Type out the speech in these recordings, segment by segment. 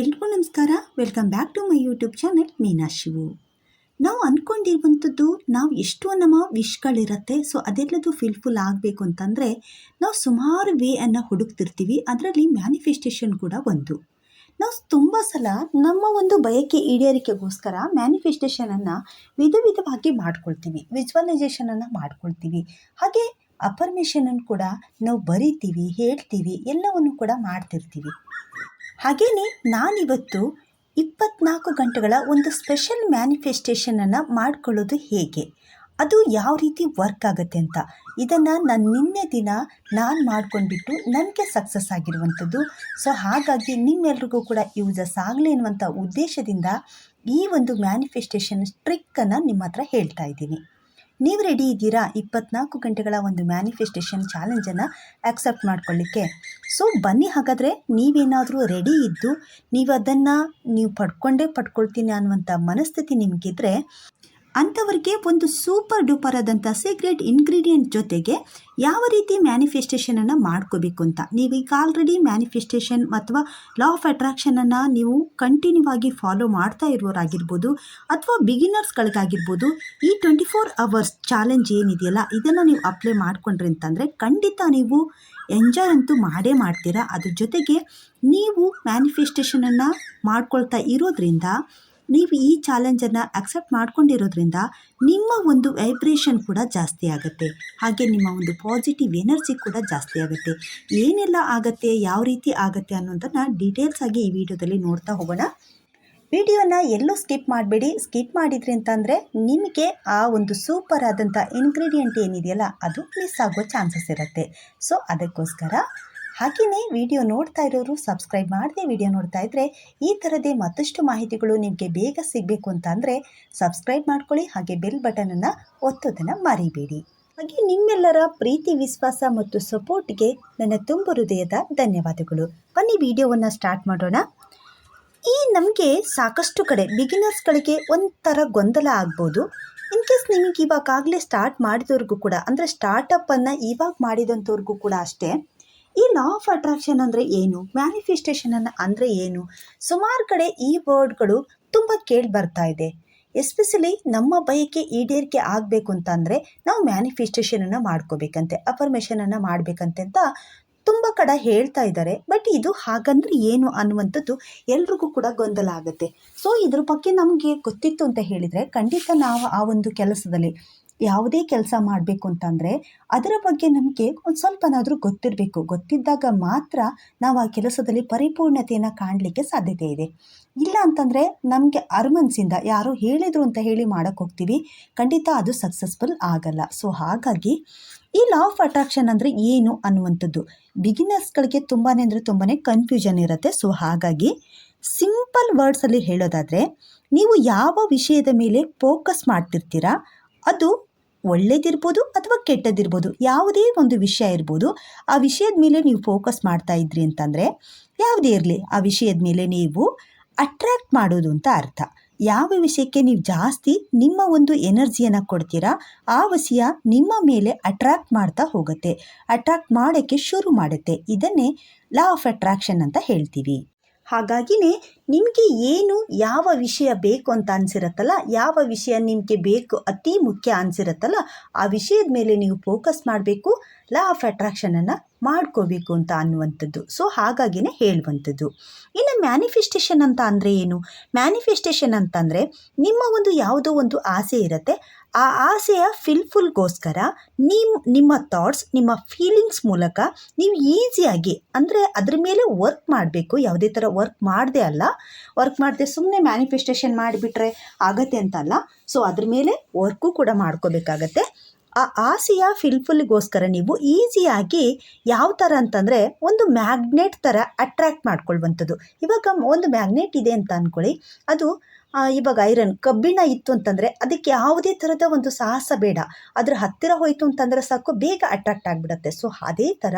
ಎಲ್ರಿಗೂ ನಮಸ್ಕಾರ. Welcome back to my YouTube channel Meena Shivu ನಾವು ಅಂದ್ಕೊಂಡಿರುವಂಥದ್ದು ನಾವು ಎಷ್ಟು ನಮ್ಮ ವಿಶ್ಗಳಿರುತ್ತೆ ಸೊ ಅದೆಲ್ಲದು ಫಿಲ್ಫುಲ್ ಆಗಬೇಕು ಅಂತಂದರೆ, ನಾವು ಸುಮಾರು ವೇ ಅನ್ನು ಹುಡುಕ್ತಿರ್ತೀವಿ, ಅದರಲ್ಲಿ ಮ್ಯಾನಿಫೆಸ್ಟೇಷನ್ ಕೂಡ ಒಂದು. ನಾವು ತುಂಬ ಸಲ ನಮ್ಮ ಒಂದು ಬಯಕೆ ಈಡೇರಿಕೆಗೋಸ್ಕರ ಮ್ಯಾನಿಫೆಸ್ಟೇಷನನ್ನು ವಿಧ ವಿಧವಾಗಿ ಮಾಡ್ಕೊಳ್ತೀವಿ ವಿಜುವಲೈಸೇಷನನ್ನು ಮಾಡ್ಕೊಳ್ತೀವಿ. ಹಾಗೆ ಅಪರ್ಮೇಷನನ್ನು ಕೂಡ ನಾವು ಬರಿತೀವಿ, ಹೇಳ್ತೀವಿ, ಎಲ್ಲವನ್ನು ಕೂಡ ಮಾಡ್ತಿರ್ತೀವಿ. ಹಾಗೆಯೇ ನಾನಿವತ್ತು ಇಪ್ಪತ್ನಾಲ್ಕು ಗಂಟೆಗಳ ಒಂದು ಸ್ಪೆಷಲ್ ಮ್ಯಾನಿಫೆಸ್ಟೇಷನನ್ನು ಮಾಡಿಕೊಳ್ಳೋದು ಹೇಗೆ? ಅದು ಯಾವ ರೀತಿ ವರ್ಕ್ ಆಗುತ್ತೆ ಅಂತ. ಇದನ್ನು ನಾನು ನಿನ್ನೆ ದಿನ ನಾನು ಮಾಡ್ಕೊಂಡ್ಬಿಟ್ಟು ನನಗೆ ಸಕ್ಸಸ್ ಆಗಿರುವಂಥದ್ದು. ಸೊ ಹಾಗಾಗಿ ನಿಮ್ಮೆಲ್ರಿಗೂ ಕೂಡ ಯೂಸಸ್ ಆಗಲಿ ಅನ್ನುವಂಥ ಉದ್ದೇಶದಿಂದ ಈ ಒಂದು ಮ್ಯಾನಿಫೆಸ್ಟೇಷನ್ ಟ್ರಿಕ್ಕನ್ನು ನಿಮ್ಮ ಹತ್ರ ಹೇಳ್ತಾ ಇದ್ದೀನಿ. ನೀವು ರೆಡಿ ಇದ್ದೀರಾ? ಇಪ್ಪತ್ನಾಲ್ಕು ಗಂಟೆಗಳ ಒಂದು ಮ್ಯಾನಿಫೆಸ್ಟೇಷನ್ ಚಾಲೆಂಜನ್ನು ಆಕ್ಸೆಪ್ಟ್ ಮಾಡ್ಕೊಳ್ಳಿಕ್ಕೆ. ಸೊ ಬನ್ನಿ ಹಾಗಾದರೆ ನೀವೇನಾದರೂ ರೆಡಿ ಇದ್ದು ನೀವು ಅದನ್ನು ನೀವು ಪಡ್ಕೊಂಡೇ ಪಡ್ಕೊಳ್ತೀನಿ ಅನ್ನುವಂಥ ಮನಸ್ಥಿತಿ ನಿಮಗಿದ್ರೆ ಅಂಥವ್ರಿಗೆ ಒಂದು ಸೂಪರ್ ಡೂಪರ್ ಆದಂಥ ಸೀಕ್ರೆಟ್ ಇಂಗ್ರೀಡಿಯೆಂಟ್ ಜೊತೆಗೆ ಯಾವ ರೀತಿ ಮ್ಯಾನಿಫೆಸ್ಟೇಷನನ್ನು ಮಾಡ್ಕೋಬೇಕು ಅಂತ. ನೀವು ಈಗ ಆಲ್ರೆಡಿ ಮ್ಯಾನಿಫೆಸ್ಟೇಷನ್ ಅಥವಾ ಲಾ ಆಫ್ ಅಟ್ರಾಕ್ಷನನ್ನು ನೀವು ಕಂಟಿನ್ಯೂ ಆಗಿ ಫಾಲೋ ಮಾಡ್ತಾ ಇರೋರಾಗಿರ್ಬೋದು ಅಥವಾ ಬಿಗಿನರ್ಸ್ಗಳಿಗಾಗಿರ್ಬೋದು ಈ ಟ್ವೆಂಟಿ ಫೋರ್ ಅವರ್ಸ್ ಚಾಲೆಂಜ್ ಏನಿದೆಯಲ್ಲ, ಇದನ್ನು ನೀವು ಅಪ್ಲೈ ಮಾಡ್ಕೊಂಡ್ರಿ ಅಂತಂದರೆ ಖಂಡಿತ ನೀವು ಎಂಜಾಯ್ ಅಂತೂ ಮಾಡೇ ಮಾಡ್ತೀರಾ. ಅದ್ರ ಜೊತೆಗೆ ನೀವು ಮ್ಯಾನಿಫೆಸ್ಟೇಷನನ್ನು ಮಾಡ್ಕೊಳ್ತಾ ಇರೋದ್ರಿಂದ ನೀವು ಈ ಚಾಲೆಂಜನ್ನು ಅಕ್ಸೆಪ್ಟ್ ಮಾಡ್ಕೊಂಡಿರೋದ್ರಿಂದ ನಿಮ್ಮ ಒಂದು ವೈಬ್ರೇಷನ್ ಕೂಡ ಜಾಸ್ತಿ ಆಗುತ್ತೆ. ಹಾಗೆ ನಿಮ್ಮ ಒಂದು ಪಾಸಿಟಿವ್ ಎನರ್ಜಿ ಕೂಡ ಜಾಸ್ತಿ ಆಗುತ್ತೆ. ಏನೆಲ್ಲ ಆಗುತ್ತೆ, ಯಾವ ರೀತಿ ಆಗುತ್ತೆ ಅನ್ನೋದನ್ನು ಡೀಟೇಲ್ಸ್ ಆಗಿ ಈ ವಿಡಿಯೋದಲ್ಲಿ ನೋಡ್ತಾ ಹೋಗೋಣ. ವಿಡಿಯೋನ ಎಲ್ಲೂ ಸ್ಕಿಪ್ ಮಾಡಬೇಡಿ. ಸ್ಕಿಪ್ ಮಾಡಿದ್ರಿ ಅಂತಂದರೆ ನಿಮಗೆ ಆ ಒಂದು ಸೂಪರ್ ಆದಂಥ ಇನ್ಗ್ರೀಡಿಯೆಂಟ್ ಏನಿದೆಯಲ್ಲ, ಅದು ಮಿಸ್ ಆಗೋ ಚಾನ್ಸಸ್ ಇರುತ್ತೆ. ಸೊ ಅದಕ್ಕೋಸ್ಕರ ಹಾಗೆಯೇ ವಿಡಿಯೋ ನೋಡ್ತಾ ಇರೋರು ಸಬ್ಸ್ಕ್ರೈಬ್ ಮಾಡದೆ ವಿಡಿಯೋ ನೋಡ್ತಾ ಇದ್ದರೆ ಈ ಥರದೇ ಮತ್ತಷ್ಟು ಮಾಹಿತಿಗಳು ನಿಮಗೆ ಬೇಗ ಸಿಗಬೇಕು ಅಂತ ಅಂದರೆ ಸಬ್ಸ್ಕ್ರೈಬ್ ಮಾಡ್ಕೊಳ್ಳಿ, ಹಾಗೆ ಬೆಲ್ ಬಟನನ್ನು ಒತ್ತೋದನ್ನು ಮರಿಬೇಡಿ. ಹಾಗೆ ನಿಮ್ಮೆಲ್ಲರ ಪ್ರೀತಿ, ವಿಶ್ವಾಸ ಮತ್ತು ಸಪೋರ್ಟ್ಗೆ ನನ್ನ ತುಂಬ ಹೃದಯದ ಧನ್ಯವಾದಗಳು. ಬನ್ನಿ ವಿಡಿಯೋವನ್ನು ಸ್ಟಾರ್ಟ್ ಮಾಡೋಣ. ಈ ನಮಗೆ ಸಾಕಷ್ಟು ಕಡೆ ಬಿಗಿನರ್ಸ್ಗಳಿಗೆ ಒಂಥರ ಗೊಂದಲ ಆಗ್ಬೋದು. ಇನ್ ಕೇಸ್ ನಿಮಗೆ ಇವಾಗಾಗಲೇ ಸ್ಟಾರ್ಟ್ ಮಾಡಿದವ್ರಿಗೂ ಕೂಡ, ಅಂದರೆ ಸ್ಟಾರ್ಟಪ್ಪನ್ನು ಇವಾಗ ಮಾಡಿದಂಥವ್ರಿಗೂ ಕೂಡ ಅಷ್ಟೇ ಈ ಲಾ ಆಫ್ ಅಟ್ರಾಕ್ಷನ್ ಅಂದರೆ ಏನು? ಮ್ಯಾನಿಫೆಸ್ಟೇಷನ್ ಅಂದರೆ ಏನು? ಸುಮಾರು ಕಡೆ ಈ ವರ್ಡ್ಗಳು ತುಂಬ ಕೇಳಿ ಬರ್ತಾ ಇದೆ. ಎಸ್ಪೆಷಲಿ ನಮ್ಮ ಬಯಕೆ ಈಡೇರಿಕೆ ಆಗಬೇಕು ಅಂತಂದರೆ ನಾವು ಮ್ಯಾನಿಫೆಸ್ಟೇಷನನ್ನು ಮಾಡ್ಕೋಬೇಕಂತೆ ಅಫರ್ಮೇಷನನ್ನು ಮಾಡಬೇಕಂತೆ ಅಂತ ತುಂಬ ಕಡೆ ಹೇಳ್ತಾ ಇದ್ದಾರೆ ಬಟ್ ಇದು ಹಾಗಂದ್ರೆ ಏನು ಅನ್ನುವಂಥದ್ದು ಎಲ್ರಿಗೂ ಕೂಡ ಗೊಂದಲ ಆಗುತ್ತೆ. ಸೊ ಇದ್ರ ಬಗ್ಗೆ ನಮಗೆ ಗೊತ್ತಿತ್ತು ಅಂತ ಹೇಳಿದರೆ ಖಂಡಿತ ನಾವು ಆ ಒಂದು ಕೆಲಸದಲ್ಲಿ ಯಾವುದೇ ಕೆಲಸ ಮಾಡಬೇಕು ಅಂತಂದರೆ ಅದರ ಬಗ್ಗೆ ನಮಗೆ ಒಂದು ಸ್ವಲ್ಪನಾದರೂ ಗೊತ್ತಿರಬೇಕು. ಗೊತ್ತಿದ್ದಾಗ ಮಾತ್ರ ನಾವು ಆ ಕೆಲಸದಲ್ಲಿ ಪರಿಪೂರ್ಣತೆಯನ್ನು ಕಾಣಲಿಕ್ಕೆ ಸಾಧ್ಯತೆ ಇದೆ. ಇಲ್ಲ ಅಂತಂದರೆ ನಮಗೆ ಅರ್ಮನ್ಸಿಂದ ಯಾರೋ ಹೇಳಿದರು ಅಂತ ಹೇಳಿ ಮಾಡೋಕ್ಕೆ ಹೋಗ್ತೀವಿ. ಖಂಡಿತ ಅದು ಸಕ್ಸಸ್ಫುಲ್ ಆಗಲ್ಲ. ಸೊ ಹಾಗಾಗಿ ಈ ಲಾ ಆಫ್ ಅಟ್ರಾಕ್ಷನ್ ಅಂದರೆ ಏನು ಅನ್ನುವಂಥದ್ದು? ಬಿಗಿನರ್ಸ್ಗಳಿಗೆ ತುಂಬಾ ಅಂದರೆ ತುಂಬಾ ಕನ್ಫ್ಯೂಷನ್ ಇರುತ್ತೆ. ಸೊ ಹಾಗಾಗಿ ಸಿಂಪಲ್ ವರ್ಡ್ಸಲ್ಲಿ ಹೇಳೋದಾದರೆ ನೀವು ಯಾವ ವಿಷಯದ ಮೇಲೆ ಫೋಕಸ್ ಮಾಡ್ತಿರ್ತೀರಾ, ಅದು ಒಳ್ಳೇದಿರ್ಬೋದು ಅಥವಾ ಕೆಟ್ಟದಿರ್ಬೋದು, ಯಾವುದೇ ಒಂದು ವಿಷಯ ಇರ್ಬೋದು, ಆ ವಿಷಯದ ಮೇಲೆ ನೀವು ಫೋಕಸ್ ಮಾಡ್ತಾ ಇದ್ರಿ ಅಂತಂದರೆ, ಯಾವುದೇ ಇರಲಿ, ಆ ವಿಷಯದ ಮೇಲೆ ನೀವು ಅಟ್ರ್ಯಾಕ್ಟ್ ಮಾಡೋದು ಅಂತ ಅರ್ಥ. ಯಾವ ವಿಷಯಕ್ಕೆ ನೀವು ಜಾಸ್ತಿ ನಿಮ್ಮ ಒಂದು ಎನರ್ಜಿಯನ್ನು ಕೊಡ್ತೀರಾ, ಆ ವಿಷಯ ನಿಮ್ಮ ಮೇಲೆ ಅಟ್ರ್ಯಾಕ್ಟ್ ಮಾಡ್ತಾ ಹೋಗುತ್ತೆ. ಅಟ್ರ್ಯಾಕ್ಟ್ ಮಾಡೋಕ್ಕೆ ಶುರು ಮಾಡುತ್ತೆ. ಇದನ್ನೇ ಲಾ ಆಫ್ ಅಟ್ರಾಕ್ಷನ್ ಅಂತ ಹೇಳ್ತೀವಿ. ಹಾಗಾಗಿನೇ ನಿಮಗೆ ಏನು ಯಾವ ವಿಷಯ ಬೇಕು ಅಂತ ಅನ್ಸಿರುತ್ತಲ್ಲ, ಯಾವ ವಿಷಯ ನಿಮಗೆ ಬೇಕು ಅತಿ ಮುಖ್ಯ ಅನ್ಸಿರುತ್ತಲ್ಲ, ಆ ವಿಷಯದ ಮೇಲೆ ನೀವು ಫೋಕಸ್ ಮಾಡಬೇಕು ಲಾ ಆಫ್ ಅಟ್ರಾಕ್ಷನನ್ನು ಮಾಡ್ಕೋಬೇಕು ಅಂತ ಅನ್ನುವಂಥದ್ದು. ಸೊ ಹಾಗಾಗಿನೇ ಹೇಳುವಂಥದ್ದು. ಇನ್ನು ಮ್ಯಾನಿಫೆಸ್ಟೇಷನ್ ಅಂತ ಅಂದರೆ ಏನು? ಮ್ಯಾನಿಫೆಸ್ಟೇಷನ್ ಅಂತಂದರೆ ನಿಮ್ಮ ಒಂದು ಯಾವುದೋ ಒಂದು ಆಸೆ ಇರುತ್ತೆ ಆ ಆಸೆಯ ಫಿಲ್ಫುಲ್ಗೋಸ್ಕರ ನಿಮ್ಮ ನಿಮ್ಮ ಥಾಟ್ಸ್ ನಿಮ್ಮ ಫೀಲಿಂಗ್ಸ್ ಮೂಲಕ ನೀವು ಈಸಿಯಾಗಿ ಅಂದರೆ ಅದ್ರ ಮೇಲೆ ವರ್ಕ್ ಮಾಡಬೇಕು, ಯಾವುದೇ ಥರ ವರ್ಕ್ ಮಾಡದೆ ಅಲ್ಲ ವರ್ಕ್ ಮಾಡದೆ ಸುಮ್ಮನೆ ಮ್ಯಾನಿಫೆಸ್ಟೇಷನ್ ಮಾಡಿಬಿಟ್ರೆ ಆಗತ್ತೆ ಅಂತಲ್ಲ ಸೊ ಅದ್ರ ಮೇಲೆ ವರ್ಕು ಕೂಡ ಮಾಡ್ಕೋಬೇಕಾಗತ್ತೆ. ಆ ಆಸೆಯ ಫಿಲ್ಫುಲ್ಗೋಸ್ಕರ ನೀವು ಈಸಿಯಾಗಿ ಯಾವ ಥರ ಅಂತಂದರೆ ಒಂದು ಮ್ಯಾಗ್ನೆಟ್ ಥರ ಅಟ್ರ್ಯಾಕ್ಟ್ ಮಾಡ್ಕೊಳ್ಳುವಂಥದ್ದು ಇವಾಗ ಒಂದು ಮ್ಯಾಗ್ನೆಟ್ ಇದೆ ಅಂತ ಅಂದ್ಕೊಳ್ಳಿ ಅದು ಇವಾಗ ಐರನ್ ಕಬ್ಬಿಣ ಇತ್ತು ಅಂತಂದರೆ ಅದಕ್ಕೆ ಯಾವುದೇ ಥರದ ಒಂದು ಸಾಹಸ ಬೇಡ. ಅದರ ಹತ್ತಿರ ಹೋಯಿತು ಅಂತಂದರೆ ಸಾಕು, ಬೇಗ ಅಟ್ರಾಕ್ಟ್ ಆಗಿಬಿಡುತ್ತೆ. ಸೊ ಅದೇ ಥರ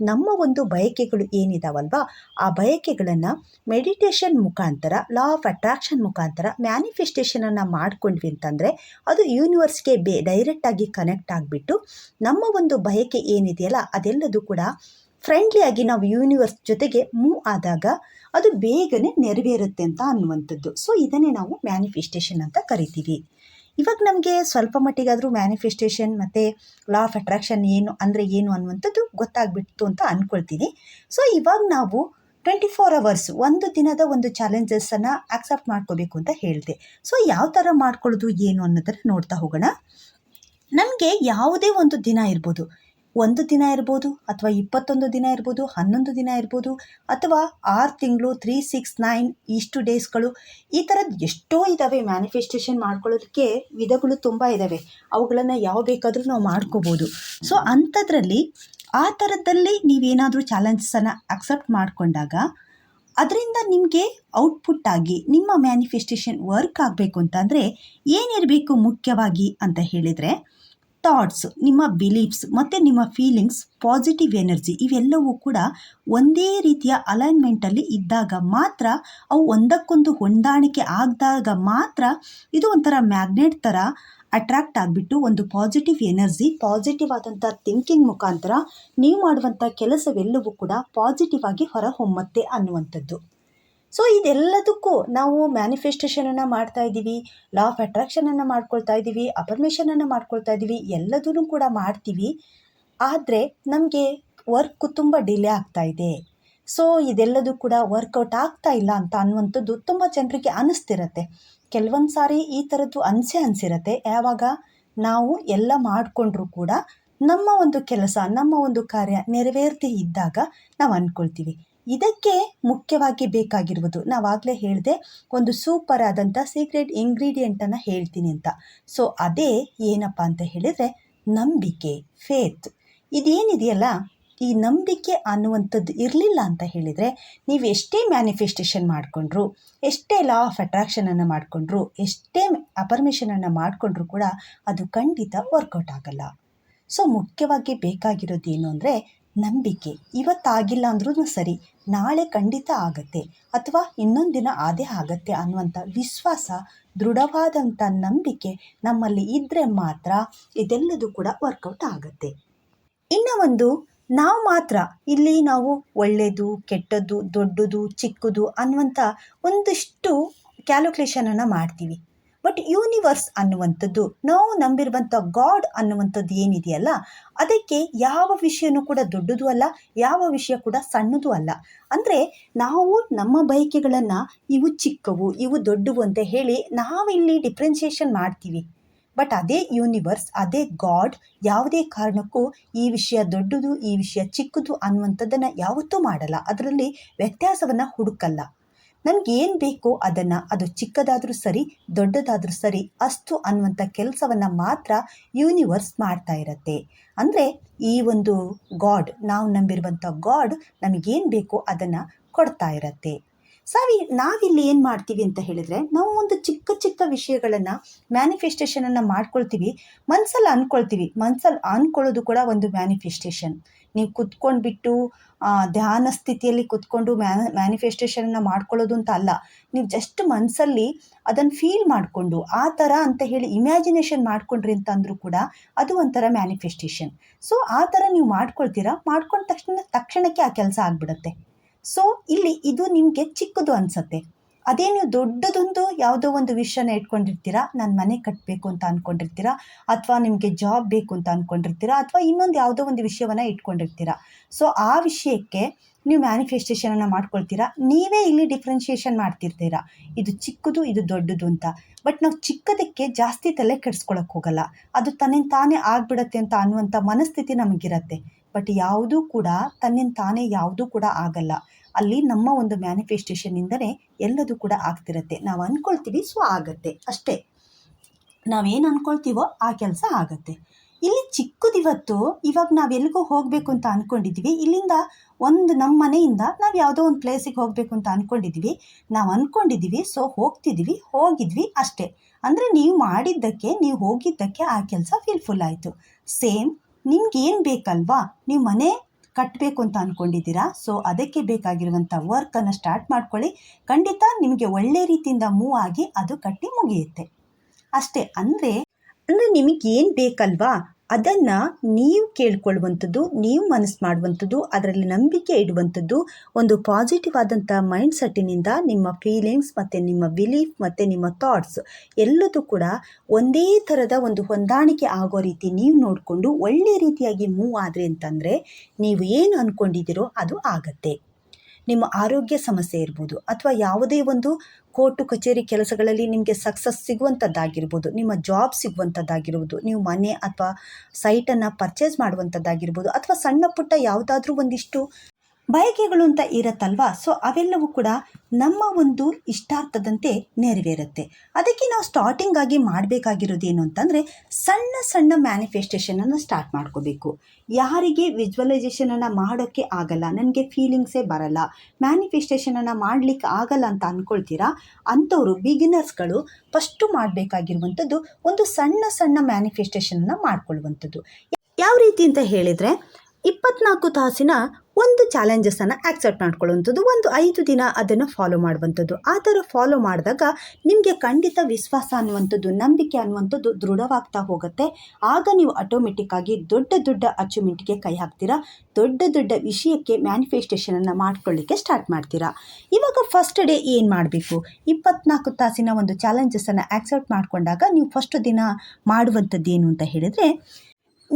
ನಮ್ಮ ಒಂದು ಬಯಕೆಗಳು ಏನಿದಾವಲ್ವಾ? ಆ ಬಯಕೆಗಳನ್ನು ಮೆಡಿಟೇಷನ್ ಮುಖಾಂತರ ಲಾ ಆಫ್ ಅಟ್ರಾಕ್ಷನ್ ಮುಖಾಂತರ ಮ್ಯಾನಿಫೆಸ್ಟೇಷನನ್ನು ಮಾಡ್ಕೊಂಡ್ವಿ ಅಂತಂದರೆ ಅದು ಯೂನಿವರ್ಸ್ಗೆ ಬೇ ಡೈರೆಕ್ಟಾಗಿ ಕನೆಕ್ಟ್ ಆಗಿಬಿಟ್ಟು ನಮ್ಮ ಒಂದು ಬಯಕೆ ಏನಿದೆಯಲ್ಲ ಅದೆಲ್ಲದೂ ಕೂಡ ಫ್ರೆಂಡ್ಲಿಯಾಗಿ ನಾವು ಯೂನಿವರ್ಸ್ ಜೊತೆಗೆ ಮೂವ್ ಆದಾಗ ಅದು ಬೇಗನೆ ನೆರವೇರುತ್ತೆ ಅಂತ ಅನ್ನುವಂಥದ್ದು. ಸೊ ಇದನ್ನೇ ನಾವು ಮ್ಯಾನಿಫೆಸ್ಟೇಷನ್ ಅಂತ ಕರಿತೀವಿ. ಇವಾಗ ನಮಗೆ ಸ್ವಲ್ಪ ಮಟ್ಟಿಗಾದರೂ ಮ್ಯಾನಿಫೆಸ್ಟೇಷನ್ ಮತ್ತು ಲಾ ಆಫ್ ಅಟ್ರಾಕ್ಷನ್ ಏನು, ಅಂದರೆ ಏನು ಅನ್ನುವಂಥದ್ದು ಗೊತ್ತಾಗ್ಬಿಡ್ತು ಅಂತ ಅಂದ್ಕೊಳ್ತೀನಿ ಸೊ ಇವಾಗ ನಾವು ಟ್ವೆಂಟಿ ಫೋರ್ ಅವರ್ಸ್ ಒಂದು ದಿನದ ಒಂದು ಚಾಲೆಂಜಸನ್ನು ಆಕ್ಸೆಪ್ಟ್ ಮಾಡ್ಕೋಬೇಕು ಅಂತ ಹೇಳಿದೆ. ಸೊ ಯಾವ ಥರ ಮಾಡ್ಕೊಳ್ಳೋದು, ಏನು ಅನ್ನೋದನ್ನು ನೋಡ್ತಾ ಹೋಗೋಣ. ನಮಗೆ ಯಾವುದೇ ಒಂದು ದಿನ ಇರ್ಬೋದು. ಒಂದು ದಿನ ಇರ್ಬೋದು ಅಥವಾ ಇಪ್ಪತ್ತೊಂದು ದಿನ ಇರ್ಬೋದು, ಹನ್ನೊಂದು ದಿನ ಇರ್ಬೋದು, ಅಥವಾ ಆರು ತಿಂಗಳು, ತ್ರೀ, ಸಿಕ್ಸ್, ನೈನ್, ಇಷ್ಟು ಡೇಸ್ಗಳು, ಈ ಥರದ್ದು ಎಷ್ಟೋ ಇದ್ದಾವೆ ಮ್ಯಾನಿಫೆಸ್ಟೇಷನ್ ಮಾಡ್ಕೊಳ್ಳೋದಕ್ಕೆ ವಿಧಗಳು ತುಂಬ ಇದ್ದಾವೆ ಅವುಗಳನ್ನು ಯಾವ ಬೇಕಾದರೂ ನಾವು ಮಾಡ್ಕೋಬೋದು. ಸೊ, ಅಂಥದ್ರಲ್ಲಿ ಆ ಥರದ್ದಲ್ಲಿ ನೀವೇನಾದರೂ ಚಾಲೆಂಜಸನ್ನು ಅಕ್ಸೆಪ್ಟ್ ಮಾಡಿಕೊಂಡಾಗ, ಅದರಿಂದ ನಿಮಗೆ ಔಟ್ಪುಟ್ ಆಗಿ ನಿಮ್ಮ ಮ್ಯಾನಿಫೆಸ್ಟೇಷನ್ ವರ್ಕ್ ಆಗಬೇಕು ಅಂತಂದರೆ ಏನಿರಬೇಕು ಮುಖ್ಯವಾಗಿ ಅಂತ ಹೇಳಿದರೆ ಥಾಟ್ಸ್ ನಿಮ್ಮ ಬಿಲೀಫ್ಸ್ ಮತ್ತು ನಿಮ್ಮ ಫೀಲಿಂಗ್ಸ್ ಪಾಸಿಟಿವ್ ಎನರ್ಜಿ ಇವೆಲ್ಲವೂ ಕೂಡ ಒಂದೇ ರೀತಿಯ ಅಲೈನ್ಮೆಂಟಲ್ಲಿ ಇದ್ದಾಗ ಮಾತ್ರ ಅವು ಒಂದಕ್ಕೊಂದು ಹೊಂದಾಣಿಕೆ ಆಗದಾಗ ಮಾತ್ರ ಇದು ಒಂಥರ ಮ್ಯಾಗ್ನೆಟ್ ಥರ ಅಟ್ರಾಕ್ಟ್ ಆಗಿಬಿಟ್ಟು ಒಂದು ಪಾಸಿಟಿವ್ ಎನರ್ಜಿ ಪಾಸಿಟಿವ್ ಆದಂಥ ಥಿಂಕಿಂಗ್ ಮುಖಾಂತರ ನೀವು ಮಾಡುವಂಥ ಕೆಲಸವೆಲ್ಲವೂ ಕೂಡ ಪಾಸಿಟಿವ್ ಆಗಿ ಹೊರಹೊಮ್ಮತ್ತೆ ಅನ್ನುವಂಥದ್ದು. ಸೊ ಇದೆಲ್ಲದಕ್ಕೂ ನಾವು ಮ್ಯಾನಿಫೆಸ್ಟೇಷನನ್ನು ಮಾಡ್ತಾ ಇದ್ದೀವಿ ಲಾ ಆಫ್ ಅಟ್ರಾಕ್ಷನನ್ನು ಮಾಡ್ಕೊಳ್ತಾ ಇದ್ದೀವಿ ಅಪರ್ಮೇಷನನ್ನು ಮಾಡ್ಕೊಳ್ತಾ ಇದ್ದೀವಿ ಎಲ್ಲದೂ ಕೂಡ ಮಾಡ್ತೀವಿ. ಆದರೆ ನಮಗೆ ವರ್ಕ್ ತುಂಬ ಡಿಲೇ ಆಗ್ತಾ ಇದೆ. ಸೊ ಇದೆಲ್ಲದೂ ಕೂಡ ವರ್ಕೌಟ್ ಆಗ್ತಾ ಇಲ್ಲ ಅಂತ ಅನ್ನುವಂಥದ್ದು ತುಂಬ ಜನರಿಗೆ ಅನಿಸ್ತಿರತ್ತೆ. ಕೆಲವೊಂದು ಸಾರಿ ಈ ಥರದ್ದು ಅನಿಸೆ ಅನಿಸಿರತ್ತೆ. ಯಾವಾಗ ನಾವು ಎಲ್ಲ ಮಾಡಿಕೊಂಡ್ರೂ ಕೂಡ ನಮ್ಮ ಒಂದು ಕೆಲಸ, ನಮ್ಮ ಒಂದು ಕಾರ್ಯ ನೆರವೇರ್ತಿ ಇದ್ದಾಗ ನಾವು ಅಂದ್ಕೊಳ್ತೀವಿ ಇದಕ್ಕೆ ಮುಖ್ಯವಾಗಿ ಬೇಕಾಗಿರುವುದು. ನಾವಾಗಲೇ ಹೇಳಿದೆ, ಒಂದು ಸೂಪರ್ ಆದಂಥ ಸೀಕ್ರೆಟ್ ಇಂಗ್ರೀಡಿಯೆಂಟನ್ನು ಹೇಳ್ತೀನಿ ಅಂತ. ಸೊ ಅದೇ ಏನಪ್ಪ ಅಂತ ಹೇಳಿದರೆ, ನಂಬಿಕೆ ಫೇತ್ ಇದೇನಿದೆಯಲ್ಲ, ಈ ನಂಬಿಕೆ ಅನ್ನುವಂಥದ್ದು ಇರಲಿಲ್ಲ ಅಂತ ಹೇಳಿದರೆ, ನೀವು ಎಷ್ಟೇ ಮ್ಯಾನಿಫೆಸ್ಟೇಷನ್ ಮಾಡಿಕೊಂಡ್ರು, ಎಷ್ಟೇ ಲಾ ಆಫ್ ಅಟ್ರಾಕ್ಷನನ್ನು ಮಾಡಿಕೊಂಡ್ರು, ಎಷ್ಟೇ ಅಪರ್ಮಿಷನನ್ನು ಮಾಡಿಕೊಂಡ್ರು ಕೂಡ ಅದು ಖಂಡಿತ ವರ್ಕೌಟ್ ಆಗಲ್ಲ. ಸೊ ಮುಖ್ಯವಾಗಿ ಬೇಕಾಗಿರೋದು ಏನು ಅಂದರೆ, ನಂಬಿಕೆ. ಇವತ್ತಾಗಿಲ್ಲ ಅಂದ್ರೂ ಸರಿ ನಾಳೆ ಖಂಡಿತ ಆಗತ್ತೆ ಅಥವಾ ಇನ್ನೊಂದು ದಿನ ಅದೇ ಆಗತ್ತೆ ಅನ್ನುವಂಥ ವಿಶ್ವಾಸ ದೃಢವಾದಂಥ ನಂಬಿಕೆ ನಮ್ಮಲ್ಲಿ ಇದ್ದರೆ ಮಾತ್ರ ಇದೆಲ್ಲದೂ ಕೂಡ ವರ್ಕೌಟ್ ಆಗುತ್ತೆ. ಇನ್ನು ಒಂದು, ನಾವು ಮಾತ್ರ ಇಲ್ಲಿ ನಾವು ಒಳ್ಳೆಯದು ಕೆಟ್ಟದ್ದು, ದೊಡ್ಡದು, ಚಿಕ್ಕದು ಅನ್ನುವಂಥ ಒಂದಿಷ್ಟು ಕ್ಯಾಲ್ಕುಲೇಷನನ್ನು ಮಾಡ್ತೀವಿ. ಬಟ್ ಯೂನಿವರ್ಸ್ ಅನ್ನುವಂಥದ್ದು, ನಾವು ನಂಬಿರುವಂಥ ಗಾಡ್ ಅನ್ನುವಂಥದ್ದು ಏನಿದೆಯಲ್ಲ, ಅದಕ್ಕೆ ಯಾವ ವಿಷಯನೂ ಕೂಡ ದೊಡ್ಡದು ಅಲ್ಲ, ಯಾವ ವಿಷಯ ಕೂಡ ಸಣ್ಣದು ಅಲ್ಲ. ಅಂದರೆ ನಾವು ನಮ್ಮ ಬಯಕೆಗಳನ್ನು ಇವು ಚಿಕ್ಕವು, ಇವು ದೊಡ್ಡವು ಅಂತ ಹೇಳಿ ನಾವಿಲ್ಲಿ ಡಿಫ್ರೆನ್ಸಿಯೇಷನ್ ಮಾಡ್ತೀವಿ. ಬಟ್ ಅದೇ ಯೂನಿವರ್ಸ್ ಅದೇ ಗಾಡ್ ಯಾವುದೇ ಕಾರಣಕ್ಕೂ ಈ ವಿಷಯ ದೊಡ್ಡದು, ಈ ವಿಷಯ ಚಿಕ್ಕದು ಅನ್ನುವಂಥದ್ದನ್ನು ಯಾವತ್ತೂ ಮಾಡಲ್ಲ. ಅದರಲ್ಲಿ ವ್ಯತ್ಯಾಸವನ್ನು ಹುಡುಕಲ್ಲ. ನನಗೇನು ಬೇಕೋ ಅದನ್ನು, ಅದು ಚಿಕ್ಕದಾದರೂ ಸರಿ, ದೊಡ್ಡದಾದರೂ ಸರಿ ಅಷ್ಟು ಅನ್ನುವಂಥ ಕೆಲಸವನ್ನು ಮಾತ್ರ ಯೂನಿವರ್ಸ್ ಮಾಡ್ತಾ ಇರತ್ತೆ. ಅಂದರೆ ಈ ಒಂದು ಗಾಡ್ ನಾವು ನಂಬಿರುವಂಥ ಗಾಡ್ ನಮಗೇನು ಬೇಕೋ ಅದನ್ನು ಕೊಡ್ತಾ ಇರತ್ತೆ. ಸಾವಿ, ನಾವಿಲ್ಲಿ ಏನು ಮಾಡ್ತೀವಿ ಅಂತ ಹೇಳಿದರೆ, ನಾವು ಒಂದು ಚಿಕ್ಕ ಚಿಕ್ಕ ವಿಷಯಗಳನ್ನು ಮ್ಯಾನಿಫೆಸ್ಟೇಷನನ್ನು ಮಾಡ್ಕೊಳ್ತೀವಿ. ಮನಸ್ಸಲ್ಲಿ ಅಂದ್ಕೊಳ್ತೀವಿ ಮನಸ್ಸಲ್ಲಿ ಅಂದ್ಕೊಳ್ಳೋದು ಕೂಡ ಒಂದು ಮ್ಯಾನಿಫೆಸ್ಟೇಷನ್ ನೀವು ಕುತ್ಕೊಂಡ್ಬಿಟ್ಟು ಧ್ಯಾನ ಸ್ಥಿತಿಯಲ್ಲಿ ಕುತ್ಕೊಂಡು ಮ್ಯಾ ಮ್ಯಾನಿಫೆಸ್ಟೇಷನನ್ನು ಮಾಡ್ಕೊಳ್ಳೋದು ಅಂತ ಅಲ್ಲ. ನೀವು ಜಸ್ಟ್ ಮನಸ್ಸಲ್ಲಿ ಅದನ್ನು ಫೀಲ್ ಮಾಡಿಕೊಂಡು, ಆ ಥರ ಅಂತ ಹೇಳಿ ಇಮ್ಯಾಜಿನೇಷನ್ ಮಾಡ್ಕೊಂಡ್ರಿ ಅಂತಂದರೂ ಕೂಡ ಅದು ಒಂಥರ ಮ್ಯಾನಿಫೆಸ್ಟೇಷನ್ ಸೊ ಆ ಥರ ನೀವು ಮಾಡ್ಕೊಳ್ತೀರಾ? ಮಾಡ್ಕೊಂಡ ತಕ್ಷಣ, ತಕ್ಷಣಕ್ಕೆ ಆ ಕೆಲಸ ಆಗಿಬಿಡುತ್ತೆ. ಸೊ ಇಲ್ಲಿ ಇದು ನಿಮಗೆ ಚಿಕ್ಕದು ಅನಿಸತ್ತೆ. ಅದೇ ನೀವು ದೊಡ್ಡದೊಂದು ಯಾವುದೋ ಒಂದು ವಿಷಯನ ಇಟ್ಕೊಂಡಿರ್ತೀರಾ, ನಾನು ಮನೆ ಕಟ್ಟಬೇಕು ಅಂತ ಅಂದ್ಕೊಂಡಿರ್ತೀರಾ ಅಥವಾ ನಿಮಗೆ ಜಾಬ್ ಬೇಕು ಅಂತ ಅಂದ್ಕೊಂಡಿರ್ತೀರಾ ಅಥವಾ ಇನ್ನೊಂದು ಯಾವುದೋ ಒಂದು ವಿಷಯವನ್ನು ಇಟ್ಕೊಂಡಿರ್ತೀರಾ? ಸೊ, ಆ ವಿಷಯಕ್ಕೆ ನೀವು ಮ್ಯಾನಿಫೆಸ್ಟೇಷನನ್ನು ಮಾಡ್ಕೊಳ್ತೀರಾ. ನೀವೇ ಇಲ್ಲಿ ಡಿಫ್ರೆನ್ಷಿಯೇಷನ್ ಮಾಡ್ತಿರ್ತೀರಾ. ಇದು ಚಿಕ್ಕದು, ಇದು ದೊಡ್ಡದು ಅಂತ. ಬಟ್ ನಾವು ಚಿಕ್ಕದಕ್ಕೆ ಜಾಸ್ತಿ ತಲೆ ಕೆಡಿಸ್ಕೊಳಕ್ಕೆ ಹೋಗಲ್ಲ. ಅದು ತನ್ನಿಂದ ತಾನೇ ಆಗಿಬಿಡತ್ತೆ ಅಂತ ಅನ್ನುವಂಥ ಮನಸ್ಥಿತಿ ನಮಗಿರತ್ತೆ. ಬಟ್ ಯಾವುದೂ ಕೂಡ ತನ್ನಿಂದ ತಾನೇ ಯಾವುದೂ ಕೂಡ ಆಗಲ್ಲ. ಅಲ್ಲಿ ನಮ್ಮ ಒಂದು ಮ್ಯಾನಿಫೆಸ್ಟೇಷನಿಂದಲೇ ಎಲ್ಲದೂ ಕೂಡ ಆಗ್ತಿರತ್ತೆ. ನಾವು ಅಂದ್ಕೊಳ್ತೀವಿ ಸೊ ಆಗತ್ತೆ. ಅಷ್ಟೇ. ನಾವೇನು ಅಂದ್ಕೊಳ್ತೀವೋ ಆ ಕೆಲಸ ಆಗತ್ತೆ. ಇಲ್ಲಿ ಚಿಕ್ಕದಿವತ್ತು ಇವಾಗ ನಾವು ಎಲ್ಲಿಗೋ ಹೋಗಬೇಕು ಅಂತ ಅಂದ್ಕೊಂಡಿದ್ವಿ ಇಲ್ಲಿಂದ ಒಂದು ನಮ್ಮ ಮನೆಯಿಂದ ನಾವು ಯಾವುದೋ ಒಂದು ಪ್ಲೇಸಿಗೆ ಹೋಗಬೇಕು ಅಂತ ಅಂದ್ಕೊಂಡಿದ್ವಿ ನಾವು ಅಂದ್ಕೊಂಡಿದ್ದೀವಿ ಸೊ ಹೋಗ್ತಿದ್ವಿ, ಹೋಗಿದ್ವಿ ಅಷ್ಟೇ. ಅಂದರೆ ನೀವು ಮಾಡಿದ್ದಕ್ಕೆ, ನೀವು ಹೋಗಿದ್ದಕ್ಕೆ ಆ ಕೆಲಸ ಫಿಲ್ಫುಲ್ ಆಯಿತು. ಸೇಮ್ ನಿಮ್ಗೆ ಏನು ಬೇಕಲ್ವಾ? ನೀವು ಮನೆ ಕಟ್ಟಬೇಕು ಅಂತ ಅಂದ್ಕೊಂಡಿದ್ದೀರಾ ಸೊ ಅದಕ್ಕೆ ಬೇಕಾಗಿರುವಂಥ ವರ್ಕನ್ನು ಸ್ಟಾರ್ಟ್ ಮಾಡ್ಕೊಳ್ಳಿ. ಖಂಡಿತ ನಿಮಗೆ ಒಳ್ಳೆ ರೀತಿಯಿಂದ ಮೂವ್ ಆಗಿ ಅದು ಕಟ್ಟಿ ಮುಗಿಯುತ್ತೆ. ಅಷ್ಟೇ, ಅಂದರೆ ಅಂದರೆ ನಿಮಗೆ ಏನು ಬೇಕಲ್ವಾ? ಅದನ್ನು ನೀವು ಕೇಳ್ಕೊಳ್ಳುವಂಥದ್ದು, ನೀವು ಮನಸ್ಸು ಮಾಡುವಂಥದ್ದು, ಅದರಲ್ಲಿ ನಂಬಿಕೆ ಇಡುವಂಥದ್ದು, ಒಂದು ಪಾಸಿಟಿವ್ ಆದಂಥ ಮೈಂಡ್ ಸೆಟ್ಟಿನಿಂದ ನಿಮ್ಮ ಫೀಲಿಂಗ್ಸ್ ಮತ್ತು ನಿಮ್ಮ ಬಿಲೀಫ್ ಮತ್ತು ನಿಮ್ಮ ಥಾಟ್ಸ್ ಎಲ್ಲದೂ ಕೂಡ ಒಂದೇ ಥರದ ಒಂದು ಹೊಂದಾಣಿಕೆ ಆಗೋ ರೀತಿ ನೀವು ನೋಡಿಕೊಂಡು ಒಳ್ಳೆಯ ರೀತಿಯಾಗಿ ಮೂವ್ ಆದರೆ ಅಂತಂದರೆ, ನೀವು ಏನು ಅಂದ್ಕೊಂಡಿದ್ದೀರೋ ಅದು ಆಗತ್ತೆ. ನಿಮ್ಮ ಆರೋಗ್ಯ ಸಮಸ್ಯೆ ಇರ್ಬೋದು ಅಥವಾ ಯಾವುದೇ ಒಂದು ಕೋರ್ಟು, ಕಚೇರಿ ಕೆಲಸಗಳಲ್ಲಿ ನಿಮಗೆ ಸಕ್ಸಸ್ ಸಿಗುವಂಥದ್ದಾಗಿರ್ಬೋದು ನಿಮ್ಮ ಜಾಬ್ ಸಿಗುವಂಥದ್ದಾಗಿರ್ಬೋದು ನೀವು ಮನೆ ಅಥವಾ ಸೈಟನ್ನು ಪರ್ಚೇಸ್ ಮಾಡುವಂಥದ್ದಾಗಿರ್ಬೋದು ಅಥವಾ ಸಣ್ಣ ಪುಟ್ಟ ಯಾವುದಾದ್ರೂ ಒಂದಿಷ್ಟು ಬಯಕೆಗಳು ಅಂತ ಇರತ್ತಲ್ವಾ? ಸೊ ಅವೆಲ್ಲವೂ ಕೂಡ ನಮ್ಮ ಒಂದು ಇಷ್ಟಾರ್ಥದಂತೆ ನೆರವೇರುತ್ತೆ. ಅದಕ್ಕೆ ನಾವು ಸ್ಟಾರ್ಟಿಂಗ್ ಆಗಿ ಮಾಡಬೇಕಾಗಿರೋದು ಏನು ಅಂತಂದರೆ, ಸಣ್ಣ ಸಣ್ಣ ಮ್ಯಾನಿಫೆಸ್ಟೇಷನನ್ನು ಸ್ಟಾರ್ಟ್ ಮಾಡ್ಕೋಬೇಕು. ಯಾರಿಗೆ ವಿಜುವಲೈಸೇಷನನ್ನು ಮಾಡೋಕ್ಕೆ ಆಗಲ್ಲ, ನನಗೆ ಫೀಲಿಂಗ್ಸೇ ಬರಲ್ಲ ಮ್ಯಾನಿಫೆಸ್ಟೇಷನನ್ನು ಮಾಡಲಿಕ್ಕೆ ಆಗಲ್ಲ ಅಂತ ಅಂದ್ಕೊಳ್ತೀರಾ ಅಂಥವರು ಬಿಗಿನರ್ಸ್ಗಳು ಫಸ್ಟು ಮಾಡಬೇಕಾಗಿರುವಂಥದ್ದು ಒಂದು ಸಣ್ಣ ಸಣ್ಣ ಮ್ಯಾನಿಫೆಸ್ಟೇಷನನ್ನು ಮಾಡ್ಕೊಳ್ಳುವಂಥದ್ದು. ಯಾವ ರೀತಿ ಅಂತ ಹೇಳಿದರೆ, ಇಪ್ಪತ್ನಾಲ್ಕು ತಾಸಿನ ಒಂದು ಚಾಲೆಂಜಸನ್ನು ಆಕ್ಸೆಪ್ಟ್ ಮಾಡ್ಕೊಳ್ಳುವಂಥದ್ದು, ಒಂದು ಐದು ದಿನ ಅದನ್ನು ಫಾಲೋ ಮಾಡುವಂಥದ್ದು. ಆ ಥರ ಫಾಲೋ ಮಾಡಿದಾಗ ನಿಮಗೆ ಖಂಡಿತ ವಿಶ್ವಾಸ ಅನ್ನುವಂಥದ್ದು, ನಂಬಿಕೆ ಅನ್ನುವಂಥದ್ದು ದೃಢವಾಗ್ತಾ ಹೋಗುತ್ತೆ. ಆಗ ನೀವು ಆಟೋಮೆಟಿಕ್ಕಾಗಿ ದೊಡ್ಡ ದೊಡ್ಡ ಅಚೀವ್ಮೆಂಟ್ಗೆ ಕೈ ಹಾಕ್ತೀರಾ? ದೊಡ್ಡ ದೊಡ್ಡ ವಿಷಯಕ್ಕೆ ಮ್ಯಾನಿಫೆಸ್ಟೇಷನನ್ನು ಮಾಡ್ಕೊಳ್ಳಿಕ್ಕೆ ಸ್ಟಾರ್ಟ್ ಮಾಡ್ತೀರಾ? ಇವಾಗ ಫಸ್ಟ್ ಡೇ ಏನು ಮಾಡಬೇಕು? ಇಪ್ಪತ್ನಾಲ್ಕು ತಾಸಿನ ಒಂದು ಚಾಲೆಂಜಸನ್ನು ಆಕ್ಸೆಪ್ಟ್ ಮಾಡಿಕೊಂಡಾಗ ನೀವು ಫಸ್ಟ್ ದಿನ ಮಾಡುವಂಥದ್ದು ಏನು ಅಂತ ಹೇಳಿದರೆ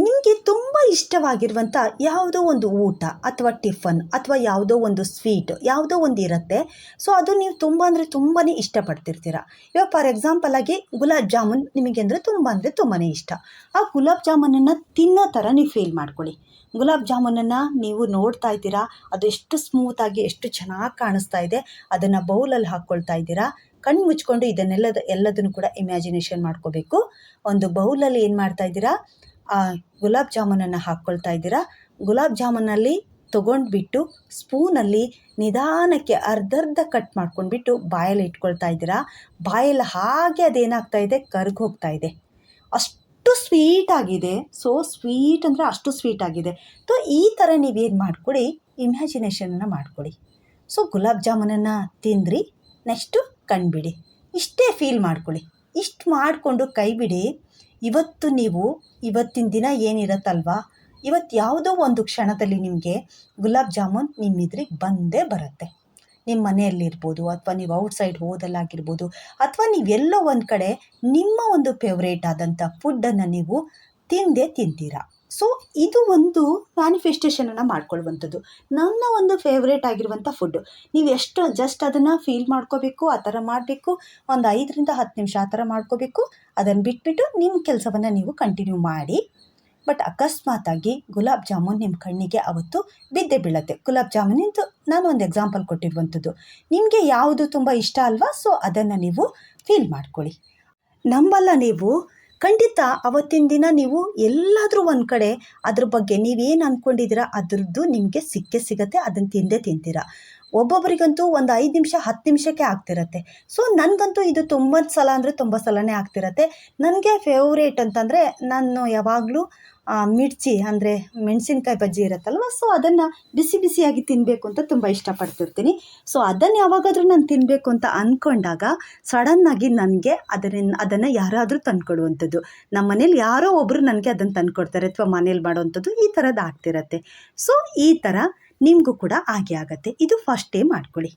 ನಿಮಗೆ ತುಂಬ ಇಷ್ಟವಾಗಿರುವಂಥ ಯಾವುದೋ ಒಂದು ಊಟ ಅಥವಾ ಟಿಫನ್ ಅಥವಾ ಯಾವುದೋ ಒಂದು ಸ್ವೀಟ್, ಯಾವುದೋ ಒಂದು ಇರುತ್ತೆ. ಸೊ ಅದು ನೀವು ತುಂಬ ಅಂದರೆ ತುಂಬಾ ಇಷ್ಟಪಡ್ತಿರ್ತೀರ. ಇವಾಗ ಫಾರ್ ಎಕ್ಸಾಂಪಲ್ ಆಗಿ ಗುಲಾಬ್ ಜಾಮೂನ್ ನಿಮಗೆ ಅಂದರೆ ತುಂಬ ಅಂದರೆ ತುಂಬಾ ಇಷ್ಟ. ಆ ಗುಲಾಬ್ ಜಾಮೂನನ್ನು ತಿನ್ನೋ ಥರ ನೀವು ಫೀಲ್ ಮಾಡ್ಕೊಳ್ಳಿ. ಗುಲಾಬ್ ಜಾಮೂನನ್ನು ನೀವು ನೋಡ್ತಾ ಇದ್ದೀರಾ, ಅದು ಎಷ್ಟು ಸ್ಮೂತಾಗಿ ಎಷ್ಟು ಚೆನ್ನಾಗಿ ಕಾಣಿಸ್ತಾ ಇದೆ, ಅದನ್ನು ಬೌಲಲ್ಲಿ ಹಾಕ್ಕೊಳ್ತಾ ಇದ್ದೀರಾ, ಕಣ್ಣು ಮುಚ್ಕೊಂಡು ಇದನ್ನೆಲ್ಲದ, ಎಲ್ಲದನ್ನು ಕೂಡ ಇಮ್ಯಾಜಿನೇಷನ್ ಮಾಡ್ಕೋಬೇಕು. ಒಂದು ಬೌಲಲ್ಲಿ ಏನು ಮಾಡ್ತಾ ಇದ್ದೀರಾ ಗುಲಾಬ್ ಜಾಮೂನನ್ನು ಹಾಕ್ಕೊಳ್ತಾ ಇದ್ದೀರಾ? ಗುಲಾಬ್ ಜಾಮೂನಲ್ಲಿ ತೊಗೊಂಡ್ಬಿಟ್ಟು ಸ್ಪೂನಲ್ಲಿ ನಿಧಾನಕ್ಕೆ ಅರ್ಧರ್ಧ ಕಟ್ ಮಾಡ್ಕೊಂಡ್ಬಿಟ್ಟು ಬಾಯಲ್ಲಿ ಇಟ್ಕೊಳ್ತಾ ಇದ್ದೀರಾ? ಬಾಯಲ್ಲಿ ಹಾಗೆ ಅದೇನಾಗ್ತಾ ಇದೆ? ಕರ್ಗೋಗ್ತಾ ಇದೆ. ಅಷ್ಟು ಸ್ವೀಟ್ ಆಗಿದೆ. ಸೊ ಸ್ವೀಟ್ ಅಂದರೆ ಅಷ್ಟು ಸ್ವೀಟ್ ಆಗಿದೆ. ಸೊ ಈ ಥರ ನೀವೇನು ಮಾಡಿಕೊಡಿ? ಇಮ್ಯಾಜಿನೇಷನನ್ನು ಮಾಡಿಕೊಡಿ. ಸೊ ಗುಲಾಬ್ ಜಾಮೂನನ್ನು ತಿಂದ್ರಿ ನೆಕ್ಸ್ಟು ಕಣ್ಬಿಡಿ ಇಷ್ಟೇ ಫೀಲ್ ಮಾಡ್ಕೊಳ್ಳಿ ಇಷ್ಟು ಮಾಡಿಕೊಂಡು ಕೈ ಬಿಡಿ ಇವತ್ತು ನೀವು ಇವತ್ತಿನ ದಿನ ಏನಿರತ್ತಲ್ವಾ? ಇವತ್ತು ಯಾವುದೋ ಒಂದು ಕ್ಷಣದಲ್ಲಿ ನಿಮಗೆ ಗುಲಾಬ್ ಜಾಮೂನ್ ನಿಮ್ಮ ಎದುರಿಗೆ ಬಂದೇ ಬರುತ್ತೆ. ನಿಮ್ಮ ಮನೆಯಲ್ಲಿರ್ಬೋದು ಅಥವಾ ನೀವು ಔಟ್ಸೈಡ್ ಹೋದಲ್ಲಾಗಿರ್ಬೋದು, ಅಥವಾ ನೀವೆಲ್ಲೋ ಒಂದು ಕಡೆ ನಿಮ್ಮ ಒಂದು ಫೇವ್ರೇಟ್ ಆದಂಥ ಫುಡ್ಡನ್ನು ನೀವು ತಿಂದೇ ತಿಂತೀರಾ. ಸೊ ಇದು ಒಂದು ಮ್ಯಾನಿಫೆಸ್ಟೇಷನನ್ನು ಮಾಡ್ಕೊಳ್ಳುವಂಥದ್ದು. ನನ್ನ ಒಂದು ಫೇವ್ರೇಟ್ ಆಗಿರುವಂಥ ಫುಡ್ಡು ನೀವು ಎಷ್ಟು ಜಸ್ಟ್ ಅದನ್ನು ಫೀಲ್ ಮಾಡ್ಕೋಬೇಕು, ಆ ಥರ ಮಾಡಬೇಕು, ಒಂದು ಐದರಿಂದ ಹತ್ತು ನಿಮಿಷ ಆ ಥರ ಮಾಡ್ಕೋಬೇಕು ಅದನ್ನು ಬಿಟ್ಬಿಟ್ಟು ನಿಮ್ಮ ಕೆಲಸವನ್ನು ನೀವು ಕಂಟಿನ್ಯೂ ಮಾಡಿ. ಬಟ್ ಅಕಸ್ಮಾತಾಗಿ ಗುಲಾಬ್ ಜಾಮೂನ್ ನಿಮ್ಮ ಕಣ್ಣಿಗೆ ಅವತ್ತು ಬಿದ್ದೆ ಬೀಳತ್ತೆ. ಗುಲಾಬ್ ಜಾಮೂನಿಂದು ನಾನು ಒಂದು ಎಕ್ಸಾಂಪಲ್ ಕೊಟ್ಟಿರುವಂಥದ್ದು. ನಿಮಗೆ ಯಾವುದು ತುಂಬ ಇಷ್ಟ ಅಲ್ವಾ? ಸೊ ಅದನ್ನು ನೀವು ಫೀಲ್ ಮಾಡ್ಕೊಳ್ಳಿ. ನಂಬಲ್ಲ ನೀವು ಖಂಡಿತ ಅವತ್ತಿನ ದಿನ ನೀವು ಎಲ್ಲಾದರೂ ಒಂದು ಕಡೆ ಅದ್ರ ಬಗ್ಗೆ ನೀವೇನು ಅಂದ್ಕೊಂಡಿದ್ದೀರಾ ಅದ್ರದ್ದು ನಿಮಗೆ ಸಿಕ್ಕೇ ಸಿಗತ್ತೆ, ಅದನ್ನು ತಿಂದೇ ತಿಂತೀರಾ. ಒಬ್ಬೊಬ್ಬರಿಗಂತೂ ಒಂದು ಐದು ನಿಮಿಷ, ಹತ್ತು ನಿಮಿಷಕ್ಕೆ ಆಗ್ತಿರತ್ತೆ. ಸೊ ನನಗಂತೂ ಇದು ತುಂಬ ಸಲ ಅಂದರೆ ತುಂಬ ಸಲನೇ ಆಗ್ತಿರತ್ತೆ. ನನಗೆ ಫೇವ್ರೇಟ್ ಅಂತಂದರೆ ನಾನು ಯಾವಾಗಲೂ ಮಿರ್ಚಿ ಅಂದರೆ ಮೆಣಸಿನ್ಕಾಯಿ ಬಜ್ಜಿ ಇರುತ್ತಲ್ವ? ಸೊ ಅದನ್ನು ಬಿಸಿ ಬಿಸಿಯಾಗಿ ತಿನ್ನಬೇಕು ಅಂತ ತುಂಬ ಇಷ್ಟಪಡ್ತಿರ್ತೀನಿ. ಸೊ ಅದನ್ನು ಯಾವಾಗಾದರೂ ನಾನು ತಿನ್ನಬೇಕು ಅಂತ ಅಂದ್ಕೊಂಡಾಗ ಸಡನ್ನಾಗಿ ನನಗೆ ಅದರಿಂದ, ಅದನ್ನು ಯಾರಾದರೂ ತಂದುಕೊಡುವಂಥದ್ದು. ನಮ್ಮ ಮನೇಲಿ ಯಾರೋ ಒಬ್ಬರು ನನಗೆ ಅದನ್ನು ತಂದುಕೊಡ್ತಾರೆ, ಅಥವಾ ಮನೇಲಿ ಮಾಡೋವಂಥದ್ದು ಈ ಥರದ್ದು ಆಗ್ತಿರತ್ತೆ. ಸೊ ಈ ಥರ ನಿಮಗೂ ಕೂಡ ಹಾಗೆ ಆಗತ್ತೆ. ಇದು ಫಸ್ಟ್ ಡೇ ಮಾಡ್ಕೊಳ್ಳಿ.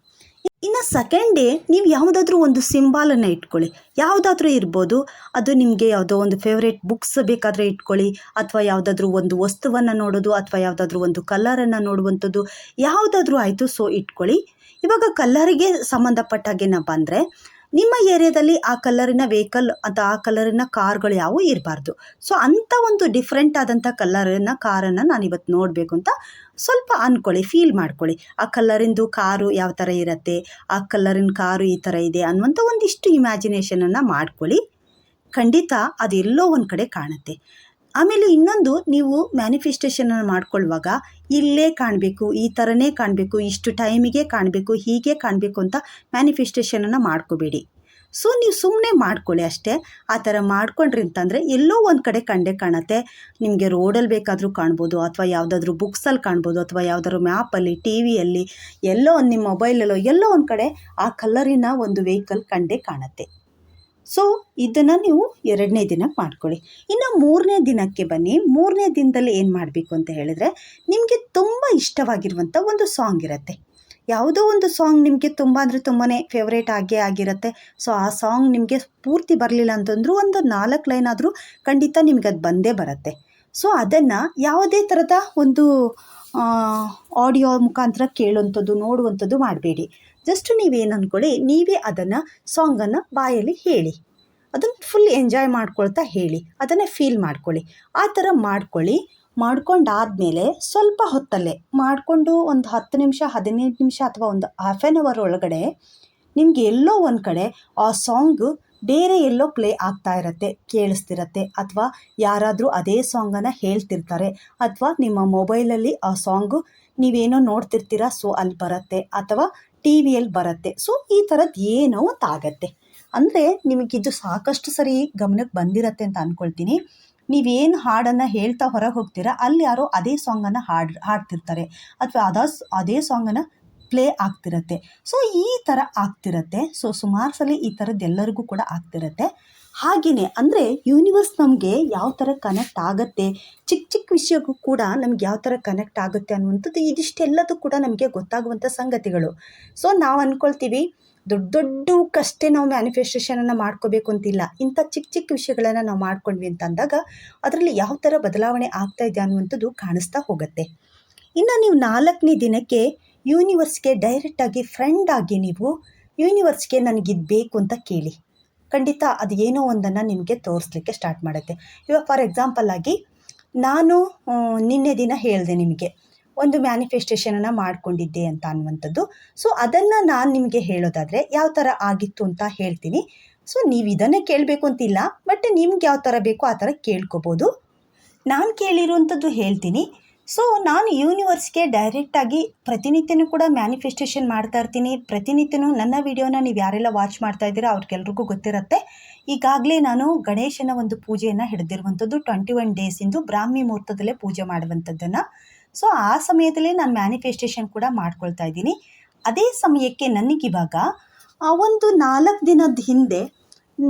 ಇನ್ನು ಸೆಕೆಂಡ್ ಡೇ ನೀವು ಯಾವುದಾದ್ರೂ ಒಂದು ಸಿಂಬಾಲನ್ನು ಇಟ್ಕೊಳ್ಳಿ. ಯಾವುದಾದ್ರೂ ಇರ್ಬೋದು. ಅದು ನಿಮಗೆ ಯಾವುದೋ ಒಂದು ಫೇವ್ರೇಟ್ ಬುಕ್ಸ್ ಬೇಕಾದರೆ ಇಟ್ಕೊಳ್ಳಿ. ಅಥವಾ ಯಾವುದಾದ್ರೂ ಒಂದು ವಸ್ತುವನ್ನು ನೋಡೋದು ಅಥವಾ ಯಾವುದಾದ್ರೂ ಒಂದು ಕಲರನ್ನು ನೋಡುವಂಥದ್ದು. ಯಾವುದಾದ್ರೂ ಆಯಿತು ಸೊ ಇಟ್ಕೊಳ್ಳಿ. ಇವಾಗ ಕಲ್ಲರಿಗೆ ಸಂಬಂಧಪಟ್ಟಾಗೆ ನಾವು ಬಂದರೆ ನಿಮ್ಮ ಏರಿಯಾದಲ್ಲಿ ಆ ಕಲ್ಲರಿನ ವೆಹಿಕಲ್ ಅಥವಾ ಆ ಕಲರಿನ ಕಾರ್ಗಳು ಯಾವುವು ಇರಬಾರ್ದು. ಸೊ ಅಂಥ ಒಂದು ಡಿಫ್ರೆಂಟ್ ಆದಂಥ ಕಲ್ಲರಿನ ಕಾರನ್ನು ನಾನು ಇವತ್ತು ನೋಡಬೇಕು ಅಂತ ಸ್ವಲ್ಪ ಅಂದ್ಕೊಳ್ಳಿ ಫೀಲ್ ಮಾಡ್ಕೊಳ್ಳಿ. ಆ ಕಲ್ಲರಿಂದು ಕಾರು ಯಾವ ಥರ ಇರುತ್ತೆ, ಆ ಕಲ್ಲರಿನ ಕಾರು ಈ ಥರ ಇದೆ ಅನ್ನುವಂಥ ಒಂದಿಷ್ಟು ಇಮ್ಯಾಜಿನೇಷನನ್ನು ಮಾಡ್ಕೊಳ್ಳಿ. ಖಂಡಿತ ಅದೆಲ್ಲೋ ಒಂದು ಕಡೆ ಕಾಣುತ್ತೆ. ಆಮೇಲೆ ಇನ್ನೊಂದು ನೀವು ಮ್ಯಾನಿಫೆಸ್ಟೇಷನನ್ನು ಮಾಡ್ಕೊಳ್ಳುವಾಗ ಇಲ್ಲೇ ಕಾಣಬೇಕು, ಈ ಥರನೇ ಕಾಣಬೇಕು, ಇಷ್ಟು ಟೈಮಿಗೆ ಕಾಣಬೇಕು, ಹೀಗೆ ಕಾಣಬೇಕು ಅಂತ ಮ್ಯಾನಿಫೆಸ್ಟೇಷನನ್ನು ಮಾಡ್ಕೋಬೇಡಿ. ಸೊ ನೀವು ಸುಮ್ಮನೆ ಮಾಡ್ಕೊಳ್ಳಿ ಅಷ್ಟೇ. ಆ ಥರ ಮಾಡ್ಕೊಂಡ್ರಿ ಅಂತಂದರೆ ಎಲ್ಲೋ ಒಂದು ಕಡೆ ಕಂಡೇ ಕಾಣುತ್ತೆ. ನಿಮಗೆ ರೋಡಲ್ಲಿ ಬೇಕಾದರೂ ಕಾಣ್ಬೋದು, ಅಥವಾ ಯಾವುದಾದ್ರೂ ಬುಕ್ಸಲ್ಲಿ ಕಾಣ್ಬೋದು, ಅಥವಾ ಯಾವುದಾದ್ರು ಮ್ಯಾಪಲ್ಲಿ ಟಿ ವಿಯಲ್ಲಿ ಎಲ್ಲೋ ಒಂದು ನಿಮ್ಮ ಮೊಬೈಲಲ್ಲೋ ಎಲ್ಲೋ ಒಂದು ಕಡೆ ಆ ಕಲರಿನ ಒಂದು ವೆಹಿಕಲ್ ಕಂಡೇ ಕಾಣುತ್ತೆ. ಸೊ ಇದನ್ನು ನೀವು ಎರಡನೇ ದಿನ ಮಾಡ್ಕೊಳ್ಳಿ. ಇನ್ನು ಮೂರನೇ ದಿನಕ್ಕೆ ಬನ್ನಿ. ಮೂರನೇ ದಿನದಲ್ಲಿ ಏನು ಮಾಡಬೇಕು ಅಂತ ಹೇಳಿದ್ರೆ, ನಿಮಗೆ ತುಂಬ ಇಷ್ಟವಾಗಿರುವಂಥ ಒಂದು ಸಾಂಗ್ ಇರುತ್ತೆ. ಯಾವುದೋ ಒಂದು ಸಾಂಗ್ ನಿಮಗೆ ತುಂಬ ಅಂದರೆ ತುಂಬಾ ಫೇವ್ರೇಟ್ ಆಗೇ ಆಗಿರುತ್ತೆ. ಸೊ ಆ ಸಾಂಗ್ ನಿಮಗೆ ಪೂರ್ತಿ ಬರಲಿಲ್ಲ ಅಂತಂದರೂ ಒಂದು ನಾಲ್ಕು ಲೈನ್ ಆದರೂ ಖಂಡಿತ ನಿಮ್ಗೆ ಅದು ಬಂದೇ ಬರುತ್ತೆ. ಸೊ ಅದನ್ನು ಯಾವುದೇ ಥರದ ಒಂದು ಆಡಿಯೋ ಮುಖಾಂತರ ಕೇಳುವಂಥದ್ದು, ನೋಡುವಂಥದ್ದು ಮಾಡಬೇಡಿ. ಜಸ್ಟ್ ನೀವೇನು ಅಂದ್ಕೊಳ್ಳಿ ನೀವೇ ಅದನ್ನು ಸಾಂಗನ್ನು ಬಾಯಲ್ಲಿ ಹೇಳಿ. ಅದನ್ನು ಫುಲ್ ಎಂಜಾಯ್ ಮಾಡ್ಕೊಳ್ತಾ ಹೇಳಿ, ಅದನ್ನು ಫೀಲ್ ಮಾಡ್ಕೊಳ್ಳಿ. ಆ ಥರ ಮಾಡ್ಕೊಳ್ಳಿ. ಮಾಡ್ಕೊಂಡಾದಮೇಲೆ ಸ್ವಲ್ಪ ಹೊತ್ತಲ್ಲೇ, ಮಾಡಿಕೊಂಡು ಒಂದು ಹತ್ತು ನಿಮಿಷ, ಹದಿನೈದು ನಿಮಿಷ ಅಥವಾ ಒಂದು ಹಾಫ್ ಆ್ಯನ್ ಅವರ್ ಒಳಗಡೆ ನಿಮಗೆ ಎಲ್ಲೋ ಒಂದು ಕಡೆ ಆ ಸಾಂಗು ಬೇರೆ ಎಲ್ಲೋ ಪ್ಲೇ ಆಗ್ತಾ ಇರತ್ತೆ, ಕೇಳಿಸ್ತಿರತ್ತೆ, ಅಥವಾ ಯಾರಾದರೂ ಅದೇ ಸಾಂಗನ್ನು ಹೇಳ್ತಿರ್ತಾರೆ, ಅಥವಾ ನಿಮ್ಮ ಮೊಬೈಲಲ್ಲಿ ಆ ಸಾಂಗು ನೀವೇನೋ ನೋಡ್ತಿರ್ತೀರ ಸೊ ಅಲ್ಲಿ ಬರುತ್ತೆ, ಅಥವಾ ಟಿ ವಿಯಲ್ಲಿ ಬರುತ್ತೆ. ಸೊ ಈ ಥರದ್ದು ಏನೋ ಒಂದು ಅಂದರೆ ಅಂದರೆ ನಿಮಗಿದು ಸಾಕಷ್ಟು ಸರಿ ಗಮನಕ್ಕೆ ಬಂದಿರತ್ತೆ ಅಂತ ಅಂದ್ಕೊಳ್ತೀನಿ ನೀವೇನು ಹಾಡನ್ನು ಹೇಳ್ತಾ ಹೊರಗೆ ಹೋಗ್ತೀರಾ, ಅಲ್ಲಿ ಯಾರೋ ಅದೇ ಸಾಂಗನ್ನು ಹಾಡು, ಹಾಡ್ತಿರ್ತಾರೆ. ಅಥವಾ ಅದ ಅದೇ ಸಾಂಗನ್ನು ಪ್ಲೇ ಆಗ್ತಿರತ್ತೆ. ಸೊ ಈ ಥರ ಆಗ್ತಿರತ್ತೆ. ಸೊ ಸುಮಾರು ಸಲ ಈ ಥರದ್ದು ಎಲ್ಲರಿಗೂ ಕೂಡ ಆಗ್ತಿರತ್ತೆ. ಹಾಗೆಯೇ ಅಂದರೆ ಯೂನಿವರ್ಸ್ ನಮಗೆ ಯಾವ ಥರ ಕನೆಕ್ಟ್ ಆಗುತ್ತೆ ಚಿಕ್ಕ ಚಿಕ್ಕ ವಿಷಯಕ್ಕೂ ಕೂಡ ನಮ್ಗೆ ಯಾವ ಥರ ಕನೆಕ್ಟ್ ಆಗುತ್ತೆ ಅನ್ನುವಂಥದ್ದು ಇದಿಷ್ಟೆಲ್ಲದೂ ಕೂಡ ನಮಗೆ ಗೊತ್ತಾಗುವಂಥ ಸಂಗತಿಗಳು. ಸೊ ನಾವು ಅಂದ್ಕೊಳ್ತೀವಿ ದೊಡ್ಡ ದೊಡ್ಡಕ್ಕಷ್ಟೇ ನಾವು ಮ್ಯಾನಿಫೆಸ್ಟೇಷನನ್ನು ಮಾಡ್ಕೋಬೇಕು ಅಂತಿಲ್ಲ. ಇಂಥ ಚಿಕ್ಕ ಚಿಕ್ಕ ವಿಷಯಗಳನ್ನು ನಾವು ಮಾಡ್ಕೊಂಡ್ವಿ ಅಂತ ಅಂದಾಗ ಅದರಲ್ಲಿ ಯಾವ ಥರ ಬದಲಾವಣೆ ಆಗ್ತಾ ಇದೆ ಅನ್ನುವಂಥದ್ದು ಕಾಣಿಸ್ತಾ ಹೋಗುತ್ತೆ. ಇನ್ನು ನೀವು ನಾಲ್ಕನೇ ದಿನಕ್ಕೆ ಯೂನಿವರ್ಸ್ಗೆ ಡೈರೆಕ್ಟಾಗಿ ಫ್ರೆಂಡ್ ಆಗಿ ನೀವು ಯೂನಿವರ್ಸ್ಗೆ ನನಗಿದು ಬೇಕು ಅಂತ ಕೇಳಿ. ಖಂಡಿತ ಅದು ಏನೋ ಒಂದನ್ನು ನಿಮಗೆ ತೋರಿಸ್ಲಿಕ್ಕೆ ಸ್ಟಾರ್ಟ್ ಮಾಡುತ್ತೆ. ಇವಾಗ ಫಾರ್ ಎಕ್ಸಾಂಪಲ್ ಆಗಿ ನಾನು ನಿನ್ನೆ ದಿನ ಹೇಳಿದೆ ನಿಮಗೆ, ಒಂದು ಮ್ಯಾನಿಫೆಸ್ಟೇಷನನ್ನು ಮಾಡಿಕೊಂಡಿದ್ದೆ ಅಂತ ಅನ್ನುವಂಥದ್ದು. ಸೊ ಅದನ್ನು ನಾನು ನಿಮಗೆ ಹೇಳೋದಾದರೆ ಯಾವ ಥರ ಆಗಿತ್ತು ಅಂತ ಹೇಳ್ತೀನಿ. ಸೊ ನೀವು ಇದನ್ನೇ ಕೇಳಬೇಕು ಅಂತಿಲ್ಲ ಬಟ್ ನಿಮ್ಗೆ ಯಾವ ಥರ ಬೇಕೋ ಆ ಥರ ಕೇಳ್ಕೊಬೋದು. ನಾನು ಕೇಳಿರುವಂಥದ್ದು ಹೇಳ್ತೀನಿ. ಸೊ ನಾನು ಯೂನಿವರ್ಸ್ಗೆ ಡೈರೆಕ್ಟಾಗಿ ಪ್ರತಿನಿತ್ಯನೂ ಕೂಡ ಮ್ಯಾನಿಫೆಸ್ಟೇಷನ್ ಮಾಡ್ತಾ ಇರ್ತೀನಿ. ಪ್ರತಿನಿತ್ಯನೂ ನನ್ನ ವಿಡಿಯೋನ ನೀವು ಯಾರೆಲ್ಲ ವಾಚ್ ಮಾಡ್ತಾ ಇದ್ದೀರಾ ಅವ್ರಿಗೆಲ್ರಿಗೂ ಗೊತ್ತಿರುತ್ತೆ. ಈಗಾಗಲೇ ನಾನು ಗಣೇಶನ ಒಂದು ಪೂಜೆಯನ್ನು ಹಿಡಿದಿರುವಂಥದ್ದು ಟ್ವೆಂಟಿ ಒನ್ ಡೇಸಿಂದು ಬ್ರಾಹ್ಮಿ ಮುಹೂರ್ತದಲ್ಲೇ ಪೂಜೆ ಮಾಡುವಂಥದ್ದನ್ನು. ಸೊ ಆ ಸಮಯದಲ್ಲೇ ನಾನು ಮ್ಯಾನಿಫೆಸ್ಟೇಷನ್ ಕೂಡ ಮಾಡ್ಕೊಳ್ತಾ ಇದ್ದೀನಿ. ಅದೇ ಸಮಯಕ್ಕೆ ನನಗಿವಾಗ ಆ ಒಂದು ನಾಲ್ಕು ದಿನದ ಹಿಂದೆ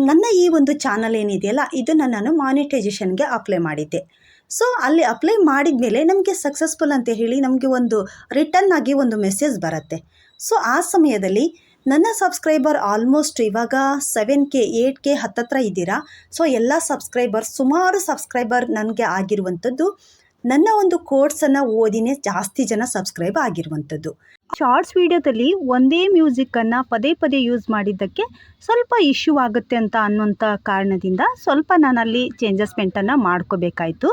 ನನ್ನ ಈ ಒಂದು ಚಾನಲ್ ಏನಿದೆಯಲ್ಲ, ಇದನ್ನು ನಾನು ಮಾನಿಟೈಸೇಷನ್ಗೆ ಅಪ್ಲೈ ಮಾಡಿದ್ದೆ. ಸೊ ಅಲ್ಲಿ ಅಪ್ಲೈ ಮಾಡಿದ ಮೇಲೆ ನಮಗೆ ಸಕ್ಸಸ್ಫುಲ್ ಅಂತ ಹೇಳಿ ನಮಗೆ ಒಂದು ರಿಟರ್ನ್ ಆಗಿ ಒಂದು ಮೆಸೇಜ್ ಬರುತ್ತೆ. ಸೊ ಆ ಸಮಯದಲ್ಲಿ ನನ್ನ ಸಬ್ಸ್ಕ್ರೈಬರ್ ಆಲ್ಮೋಸ್ಟ್ ಇವಾಗ ಸೆವೆನ್ ಕೆ ಏಯ್ಟ್ ಕೆ ಹತ್ತತ್ರ ಇದ್ದೀರಾ. ಸೊ ಎಲ್ಲ ಸಬ್ಸ್ಕ್ರೈಬರ್ ಸುಮಾರು ಸಬ್ಸ್ಕ್ರೈಬರ್ ನನಗೆ ಆಗಿರುವಂಥದ್ದು ನನ್ನ ಒಂದು ಕೋರ್ಸನ್ನು ಓದಿನೇ ಜಾಸ್ತಿ ಜನ ಸಬ್ಸ್ಕ್ರೈಬ್ ಆಗಿರುವಂಥದ್ದು. ಶಾರ್ಟ್ಸ್ ವಿಡಿಯೋದಲ್ಲಿ ಒಂದೇ ಮ್ಯೂಸಿಕ್ಕನ್ನು ಪದೇ ಪದೇ ಯೂಸ್ ಮಾಡಿದ್ದಕ್ಕೆ ಸ್ವಲ್ಪ ಇಶ್ಯೂ ಆಗುತ್ತೆ ಅಂತ ಅನ್ನೋಂಥ ಕಾರಣದಿಂದ ಸ್ವಲ್ಪ ನಾನಲ್ಲಿ ಚೇಂಜಸ್ಮೆಂಟನ್ನು ಮಾಡ್ಕೋಬೇಕಾಯಿತು.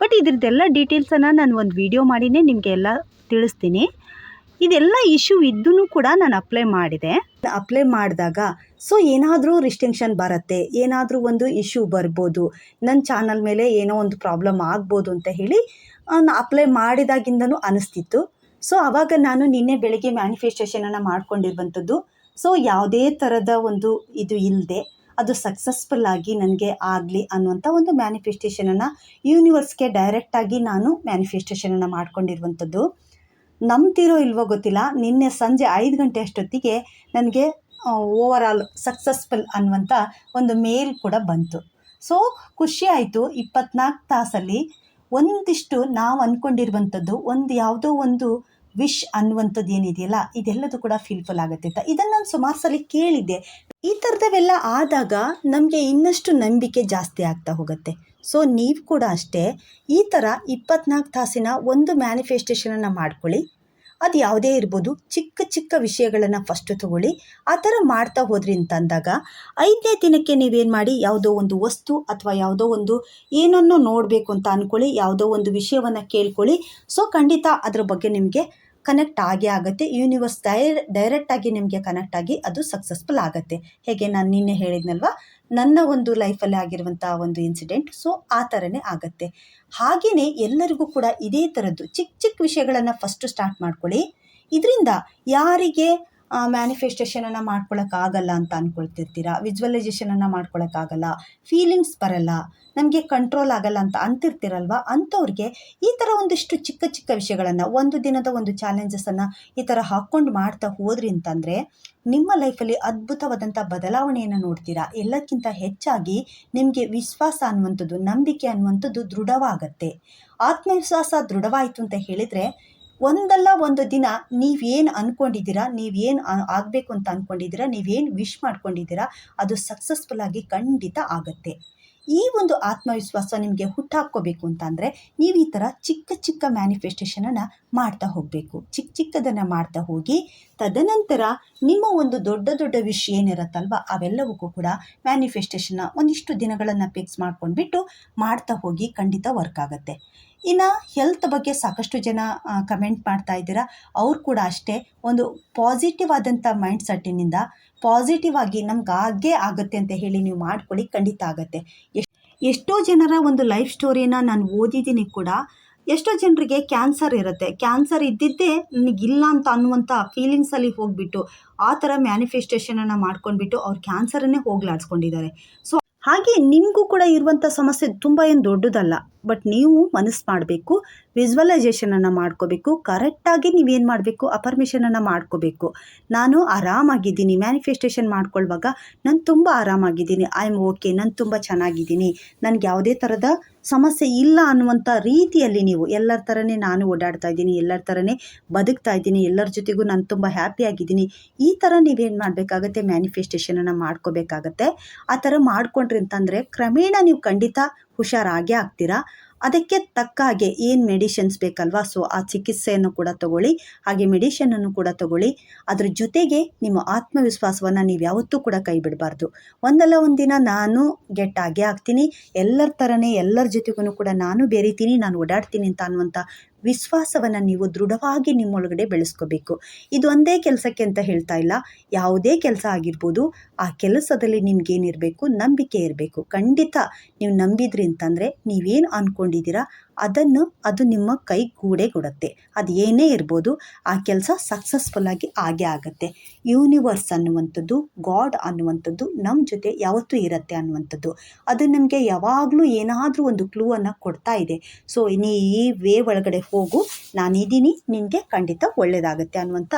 ಬಟ್ ಇದ್ರದ್ದೆಲ್ಲ ಡೀಟೇಲ್ಸನ್ನು ನಾನು ಒಂದು ವಿಡಿಯೋ ಮಾಡಿನೇ ನಿಮಗೆ ಎಲ್ಲ ತಿಳಿಸ್ತೀನಿ. ಇದೆಲ್ಲ ಇಶ್ಯೂ ಇದ್ದೂ ಕೂಡ ನಾನು ಅಪ್ಲೈ ಮಾಡಿದೆ. ಅಪ್ಲೈ ಮಾಡಿದಾಗ ಸೊ ಏನಾದರೂ ರಿಸ್ಟ್ರಿಕ್ಷನ್ ಬರುತ್ತೆ, ಏನಾದರೂ ಒಂದು ಇಶ್ಯೂ ಬರ್ಬೋದು ನನ್ನ ಚಾನಲ್ ಮೇಲೆ ಏನೋ ಒಂದು ಪ್ರಾಬ್ಲಮ್ ಆಗ್ಬೋದು ಅಂತ ಹೇಳಿ ಅಪ್ಲೈ ಮಾಡಿದಾಗಿಂದನೂ ಅನಿಸ್ತಿತ್ತು. ಸೊ ಆವಾಗ ನಾನು ನಿನ್ನೆ ಬೆಳಗ್ಗೆ ಮ್ಯಾನಿಫೆಸ್ಟೇಷನನ್ನು ಮಾಡ್ಕೊಂಡಿರುವಂಥದ್ದು ಸೊ ಯಾವುದೇ ಥರದ ಒಂದು ಇದು ಇಲ್ಲದೆ ಅದು ಸಕ್ಸಸ್ಫುಲ್ ಆಗಿ ನನಗೆ ಆಗಲಿ ಅನ್ನುವಂಥ ಒಂದು ಮ್ಯಾನಿಫೆಸ್ಟೇಷನನ್ನು ಯೂನಿವರ್ಸ್ಗೆ ಡೈರೆಕ್ಟಾಗಿ ನಾನು ಮ್ಯಾನಿಫೆಸ್ಟೇಷನನ್ನು ಮಾಡ್ಕೊಂಡಿರುವಂಥದ್ದು. ನಂಬ್ತಿರೋ ಇಲ್ವೋ ಗೊತ್ತಿಲ್ಲ. ನಿನ್ನೆ ಸಂಜೆ ಐದು ಗಂಟೆ ಅಷ್ಟೊತ್ತಿಗೆ ನನಗೆ ಓವರ್ ಆಲ್ ಸಕ್ಸಸ್ಫುಲ್ ಅನ್ನುವಂಥ ಒಂದು ಮೇಲ್ ಕೂಡ ಬಂತು. ಸೊ ಖುಷಿ ಆಯಿತು. ಇಪ್ಪತ್ನಾಲ್ಕು ತಾಸಲ್ಲಿ ಒಂದಿಷ್ಟು ನಾವು ಅಂದ್ಕೊಂಡಿರುವಂಥದ್ದು ಒಂದು ಯಾವುದೋ ಒಂದು ವಿಶ್ ಅನ್ನುವಂಥದ್ದು ಏನಿದೆಯಲ್ಲ, ಇದೆಲ್ಲದೂ ಕೂಡ ಫಿಲ್ಫುಲ್ ಆಗುತ್ತೆ ಅಂತ. ಇದನ್ನು ನಾನು ಸುಮಾರು ಸಲ ಕೇಳಿದ್ದೆ. ಈ ಥರದವೆಲ್ಲ ಆದಾಗ ನಮಗೆ ಇನ್ನಷ್ಟು ನಂಬಿಕೆ ಜಾಸ್ತಿ ಆಗ್ತಾ ಹೋಗುತ್ತೆ. ಸೊ ನೀವು ಕೂಡ ಅಷ್ಟೇ ಈ ಥರ ಇಪ್ಪತ್ನಾಲ್ಕು ತಾಸಿನ ಒಂದು ಮ್ಯಾನಿಫೆಸ್ಟೇಷನನ್ನು ಮಾಡ್ಕೊಳ್ಳಿ. ಅದು ಯಾವುದೇ ಇರ್ಬೋದು, ಚಿಕ್ಕ ಚಿಕ್ಕ ವಿಷಯಗಳನ್ನು ಫಸ್ಟು ತಗೊಳ್ಳಿ. ಆ ಥರ ಮಾಡ್ತಾ ಹೋದ್ರಿ ಅಂತಂದಾಗ ಐದನೇ ದಿನಕ್ಕೆ ನೀವೇನು ಮಾಡಿ, ಯಾವುದೋ ಒಂದು ವಸ್ತು ಅಥವಾ ಯಾವುದೋ ಒಂದು ಏನನ್ನೋ ನೋಡಬೇಕು ಅಂತ ಅಂದ್ಕೊಳ್ಳಿ ಯಾವುದೋ ಒಂದು ವಿಷಯವನ್ನು ಕೇಳ್ಕೊಳ್ಳಿ. ಸೊ ಖಂಡಿತ ಅದ್ರ ಬಗ್ಗೆ ನಿಮಗೆ ಕನೆಕ್ಟ್ ಆಗೇ ಆಗುತ್ತೆ. ಯೂನಿವರ್ಸ್ ಡೈರೆಕ್ಟ್ ಡೈರೆಕ್ಟಾಗಿ ನಿಮಗೆ ಕನೆಕ್ಟ್ ಆಗಿ ಅದು ಸಕ್ಸಸ್ಫುಲ್ ಆಗುತ್ತೆ. ಹೇಗೆ ನಾನು ನಿನ್ನೆ ಹೇಳಿದ್ನಲ್ವ? ನನ್ನ ಒಂದು ಲೈಫಲ್ಲಿ ಆಗಿರುವಂಥ ಒಂದು ಇನ್ಸಿಡೆಂಟ್ ಸೊ ಆ ಥರನೇ ಆಗುತ್ತೆ. ಹಾಗೆಯೇ ಎಲ್ಲರಿಗೂ ಕೂಡ ಇದೇ ಥರದ್ದು ಚಿಕ್ಕ ಚಿಕ್ಕ ವಿಷಯಗಳನ್ನು ಫಸ್ಟು ಸ್ಟಾರ್ಟ್ ಮಾಡ್ಕೊಳ್ಳಿ. ಇದರಿಂದ ಯಾರಿಗೆ ಮ್ಯಾನಿಫೆಸ್ಟೇಷನನ್ನು ಮಾಡ್ಕೊಳಕ್ಕಾಗಲ್ಲ ಅಂತ ಅಂದ್ಕೊಳ್ತಿರ್ತೀರ ವಿಜುವಲೈಸೇಷನನ್ನು ಮಾಡ್ಕೊಳ್ಳೋಕ್ಕಾಗಲ್ಲ ಫೀಲಿಂಗ್ಸ್ ಬರಲ್ಲ? ನಮಗೆ ಕಂಟ್ರೋಲ್ ಆಗಲ್ಲ ಅಂತ ಅಂತಿರ್ತೀರಲ್ವ? ಅಂಥವ್ರಿಗೆ ಈ ಥರ ಒಂದಿಷ್ಟು ಚಿಕ್ಕ ಚಿಕ್ಕ ವಿಷಯಗಳನ್ನು, ಒಂದು ದಿನದ ಒಂದು ಚಾಲೆಂಜಸನ್ನು ಈ ಥರ ಹಾಕ್ಕೊಂಡು ಮಾಡ್ತಾ ಹೋದ್ರಿ ಅಂತಂದರೆ ನಿಮ್ಮ ಲೈಫಲ್ಲಿ ಅದ್ಭುತವಾದಂಥ ಬದಲಾವಣೆಯನ್ನು ನೋಡ್ತೀರಾ? ಎಲ್ಲಕ್ಕಿಂತ ಹೆಚ್ಚಾಗಿ ನಿಮಗೆ ವಿಶ್ವಾಸ ಅನ್ನುವಂಥದ್ದು, ನಂಬಿಕೆ ಅನ್ನುವಂಥದ್ದು ದೃಢವಾಗತ್ತೆ. ಆತ್ಮವಿಶ್ವಾಸ ದೃಢವಾಯಿತು ಅಂತ ಹೇಳಿದರೆ ಒಂದಲ್ಲ ಒಂದು ದಿನ ನೀವೇನು ಅಂದ್ಕೊಂಡಿದ್ದೀರಾ ನೀವೇನು ಆಗಬೇಕು ಅಂತ ಅಂದ್ಕೊಂಡಿದ್ದೀರಾ ನೀವೇನು ವಿಶ್ ಮಾಡ್ಕೊಂಡಿದ್ದೀರಾ, ಅದು ಸಕ್ಸಸ್ಫುಲ್ ಆಗಿ ಖಂಡಿತ ಆಗುತ್ತೆ. ಈ ಒಂದು ಆತ್ಮವಿಶ್ವಾಸ ನಿಮಗೆ ಹುಟ್ಟಾಕ್ಕೋಬೇಕು ಅಂತಂದರೆ ನೀವು ಈ ಥರ ಚಿಕ್ಕ ಚಿಕ್ಕ ಮ್ಯಾನಿಫೆಸ್ಟೇಷನನ್ನು ಮಾಡ್ತಾ ಹೋಗಬೇಕು. ಚಿಕ್ಕ ಚಿಕ್ಕದನ್ನು ಮಾಡ್ತಾ ಹೋಗಿ ತದನಂತರ ನಿಮ್ಮ ಒಂದು ದೊಡ್ಡ ದೊಡ್ಡ ವಿಷಯ ಏನಿರುತ್ತಲ್ವ, ಅವೆಲ್ಲವಕ್ಕೂ ಕೂಡ ಮ್ಯಾನಿಫೆಸ್ಟೇಷನ್ನ ಒಂದಿಷ್ಟು ದಿನಗಳನ್ನು ಫಿಕ್ಸ್ ಮಾಡ್ಕೊಂಡ್ಬಿಟ್ಟು ಮಾಡ್ತಾ ಹೋಗಿ ಖಂಡಿತ ವರ್ಕ್ ಆಗುತ್ತೆ. ಇನ್ನು ಹೆಲ್ತ್ ಬಗ್ಗೆ ಸಾಕಷ್ಟು ಜನ ಕಮೆಂಟ್ ಮಾಡ್ತಾ ಇದ್ದೀರಾ. ಅವ್ರು ಕೂಡ ಅಷ್ಟೇ ಒಂದು ಪಾಸಿಟಿವ್ ಆದಂಥ ಮೈಂಡ್ ಸೆಟ್ಟಿನಿಂದ ಪಾಸಿಟಿವ್ ಆಗಿ ನಮ್ಗೆ ಆಗೇ ಆಗುತ್ತೆ ಅಂತ ಹೇಳಿ ನೀವು ಮಾಡ್ಕೊಳ್ಳಿ, ಖಂಡಿತ ಆಗುತ್ತೆ. ಎಷ್ಟೋ ಜನರ ಒಂದು ಲೈಫ್ ಸ್ಟೋರಿನ ನಾನು ಓದಿದ್ದೀನಿ ಕೂಡ ಎಷ್ಟೋ ಜನರಿಗೆ ಕ್ಯಾನ್ಸರ್ ಇರುತ್ತೆ. ಕ್ಯಾನ್ಸರ್ ಇದ್ದಿದ್ದೇ ನನಗಿಲ್ಲ ಅಂತ ಅನ್ನುವಂಥ ಫೀಲಿಂಗ್ಸಲ್ಲಿ ಹೋಗಿಬಿಟ್ಟು, ಆ ಥರ ಮ್ಯಾನಿಫೆಸ್ಟೇಷನನ್ನು ಮಾಡ್ಕೊಂಡ್ಬಿಟ್ಟು ಅವ್ರು ಕ್ಯಾನ್ಸರನ್ನೇ ಹೋಗ್ಲಾಡ್ಸ್ಕೊಂಡಿದ್ದಾರೆ. ಸೊ ಹಾಗೆ ನಿಮಗೂ ಕೂಡ ಇರುವಂಥ ಸಮಸ್ಯೆ ತುಂಬ ಏನು ದೊಡ್ಡದಲ್ಲ. ಬಟ್ ನೀವು ಮನಸ್ಸು ಮಾಡಬೇಕು ವಿಜುವಲೈಸೇಷನನ್ನು ಮಾಡ್ಕೋಬೇಕು ಕರೆಕ್ಟಾಗಿ ನೀವೇನು ಮಾಡಬೇಕು ಅಪರ್ಮಿಷನನ್ನು ಮಾಡ್ಕೋಬೇಕು. ನಾನು ಆರಾಮಾಗಿದ್ದೀನಿ ಮ್ಯಾನಿಫೆಸ್ಟೇಷನ್ ಮಾಡ್ಕೊಳ್ಳುವಾಗ ನಾನು ತುಂಬ ಆರಾಮಾಗಿದ್ದೀನಿ ಐ ಆಮ್ ಓಕೆ ನಾನು ತುಂಬ ಚೆನ್ನಾಗಿದ್ದೀನಿ, ನನಗೆ ಯಾವುದೇ ಥರದ ಸಮಸ್ಯೆ ಇಲ್ಲ ಅನ್ನುವಂಥ ರೀತಿಯಲ್ಲಿ ನೀವು, ಎಲ್ಲರ ಥರನೇ ನಾನು ಓಡಾಡ್ತಾ ಇದ್ದೀನಿ, ಎಲ್ಲರ ಥರನೇ ಬದುಕ್ತಾ ಇದ್ದೀನಿ, ಎಲ್ಲರ ಜೊತೆಗೂ ನಾನು ತುಂಬ ಹ್ಯಾಪಿಯಾಗಿದ್ದೀನಿ ಈ ಥರ ನೀವೇನು ಮಾಡಬೇಕಾಗತ್ತೆ ಮ್ಯಾನಿಫೆಸ್ಟೇಷನನ್ನು ಮಾಡ್ಕೋಬೇಕಾಗತ್ತೆ. ಆ ಥರ ಮಾಡ್ಕೊಂಡ್ರಿ ಅಂತಂದರೆ, ಕ್ರಮೇಣ ನೀವು ಖಂಡಿತ ಹುಷಾರಾಗೇ ಆಗ್ತೀರಾ? ಅದಕ್ಕೆ ತಕ್ಕ ಹಾಗೆ ಏನು ಮೆಡಿಷನ್ಸ್ ಬೇಕಲ್ವಾ? ಸೊ ಆ ಚಿಕಿತ್ಸೆಯನ್ನು ಕೂಡ ತಗೊಳ್ಳಿ, ಹಾಗೆ ಮೆಡಿಷನನ್ನು ಕೂಡ ತಗೊಳ್ಳಿ. ಅದ್ರ ಜೊತೆಗೆ ನಿಮ್ಮ ಆತ್ಮವಿಶ್ವಾಸವನ್ನು ನೀವು ಯಾವತ್ತೂ ಕೂಡ ಕೈ ಬಿಡಬಾರ್ದು. ಒಂದಲ್ಲ ಒಂದಿನ ನಾನು ಗೆಟ್ ಆಗೇ ಆಗ್ತೀನಿ. ಎಲ್ಲರ ಥರನೇ ಎಲ್ಲರ ಜೊತೆಗೂ ಕೂಡ ನಾನು ಬೆರಿತೀನಿ, ನಾನು ಓಡಾಡ್ತೀನಿ ಅಂತ ಅನ್ನುವಂಥ ವಿಶ್ವಾಸವನ್ನು ನೀವು ದೃಢವಾಗಿ ನಿಮ್ಮೊಳಗಡೆ ಬೆಳೆಸ್ಕೋಬೇಕು. ಇದು ಒಂದೇ ಕೆಲಸಕ್ಕೆ ಅಂತ ಹೇಳ್ತಾ ಇಲ್ಲ. ಯಾವುದೇ ಕೆಲಸ ಆಗಿರ್ಬೋದು, ಆ ಕೆಲಸದಲ್ಲಿ ನಿಮ್ಗೇನಿರಬೇಕು, ನಂಬಿಕೆ ಇರಬೇಕು. ಖಂಡಿತ ನೀವು ನಂಬಿದ್ರಿ ಅಂತಂದರೆ ನೀವೇನು ಅಂದ್ಕೊಂಡಿದ್ದೀರಾ ಅದನ್ನು ಅದು ನಿಮ್ಮ ಕೈ ಕೂಡೇ ಕೊಡುತ್ತೆ. ಅದು ಏನೇ ಇರ್ಬೋದು ಆ ಕೆಲಸ ಸಕ್ಸಸ್ಫುಲ್ಲಾಗಿ ಆಗೇ ಆಗುತ್ತೆ. ಯೂನಿವರ್ಸ್ ಅನ್ನುವಂಥದ್ದು ಗಾಡ್ ಅನ್ನುವಂಥದ್ದು ನಮ್ಮ ಜೊತೆ ಯಾವತ್ತೂ ಇರುತ್ತೆ ಅನ್ನುವಂಥದ್ದು. ಅದು ನಮಗೆ ಯಾವಾಗಲೂ ಏನಾದರೂ ಒಂದು ಕ್ಲೂ ಅನ್ನು ಕೊಡ್ತಾ ಇದೆ. ಸೊ ನೀ ಈ ವೇ ಒಳಗಡೆ ಹೋಗು, ನಾನಿದ್ದೀನಿ, ನಿನಗೆ ಖಂಡಿತ ಒಳ್ಳೆಯದಾಗುತ್ತೆ ಅನ್ನುವಂಥ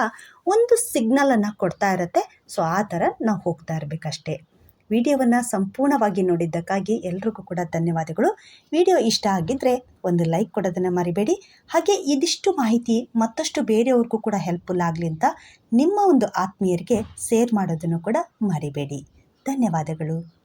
ಒಂದು ಸಿಗ್ನಲನ್ನು ಕೊಡ್ತಾ ಇರುತ್ತೆ. ಸೊ ಆ ಥರ ನಾವು ಹೋಗ್ತಾ ಇರಬೇಕಷ್ಟೇ. ವಿಡಿಯೋವನ್ನು ಸಂಪೂರ್ಣವಾಗಿ ನೋಡಿದ್ದಕ್ಕಾಗಿ ಎಲ್ರಿಗೂ ಕೂಡ ಧನ್ಯವಾದಗಳು. ವಿಡಿಯೋ ಇಷ್ಟ ಆಗಿದ್ದರೆ ಒಂದು ಲೈಕ್ ಕೊಡೋದನ್ನು ಮರಿಬೇಡಿ. ಹಾಗೆ ಇದಿಷ್ಟು ಮಾಹಿತಿ ಮತ್ತಷ್ಟು ಬೇರೆಯವ್ರಿಗೂ ಕೂಡ ಹೆಲ್ಪ್ಫುಲ್ ಆಗಲಿ ಅಂತ ನಿಮ್ಮ ಒಂದು ಆತ್ಮೀಯರಿಗೆ ಶೇರ್ ಮಾಡೋದನ್ನು ಕೂಡ ಮರಿಬೇಡಿ. ಧನ್ಯವಾದಗಳು.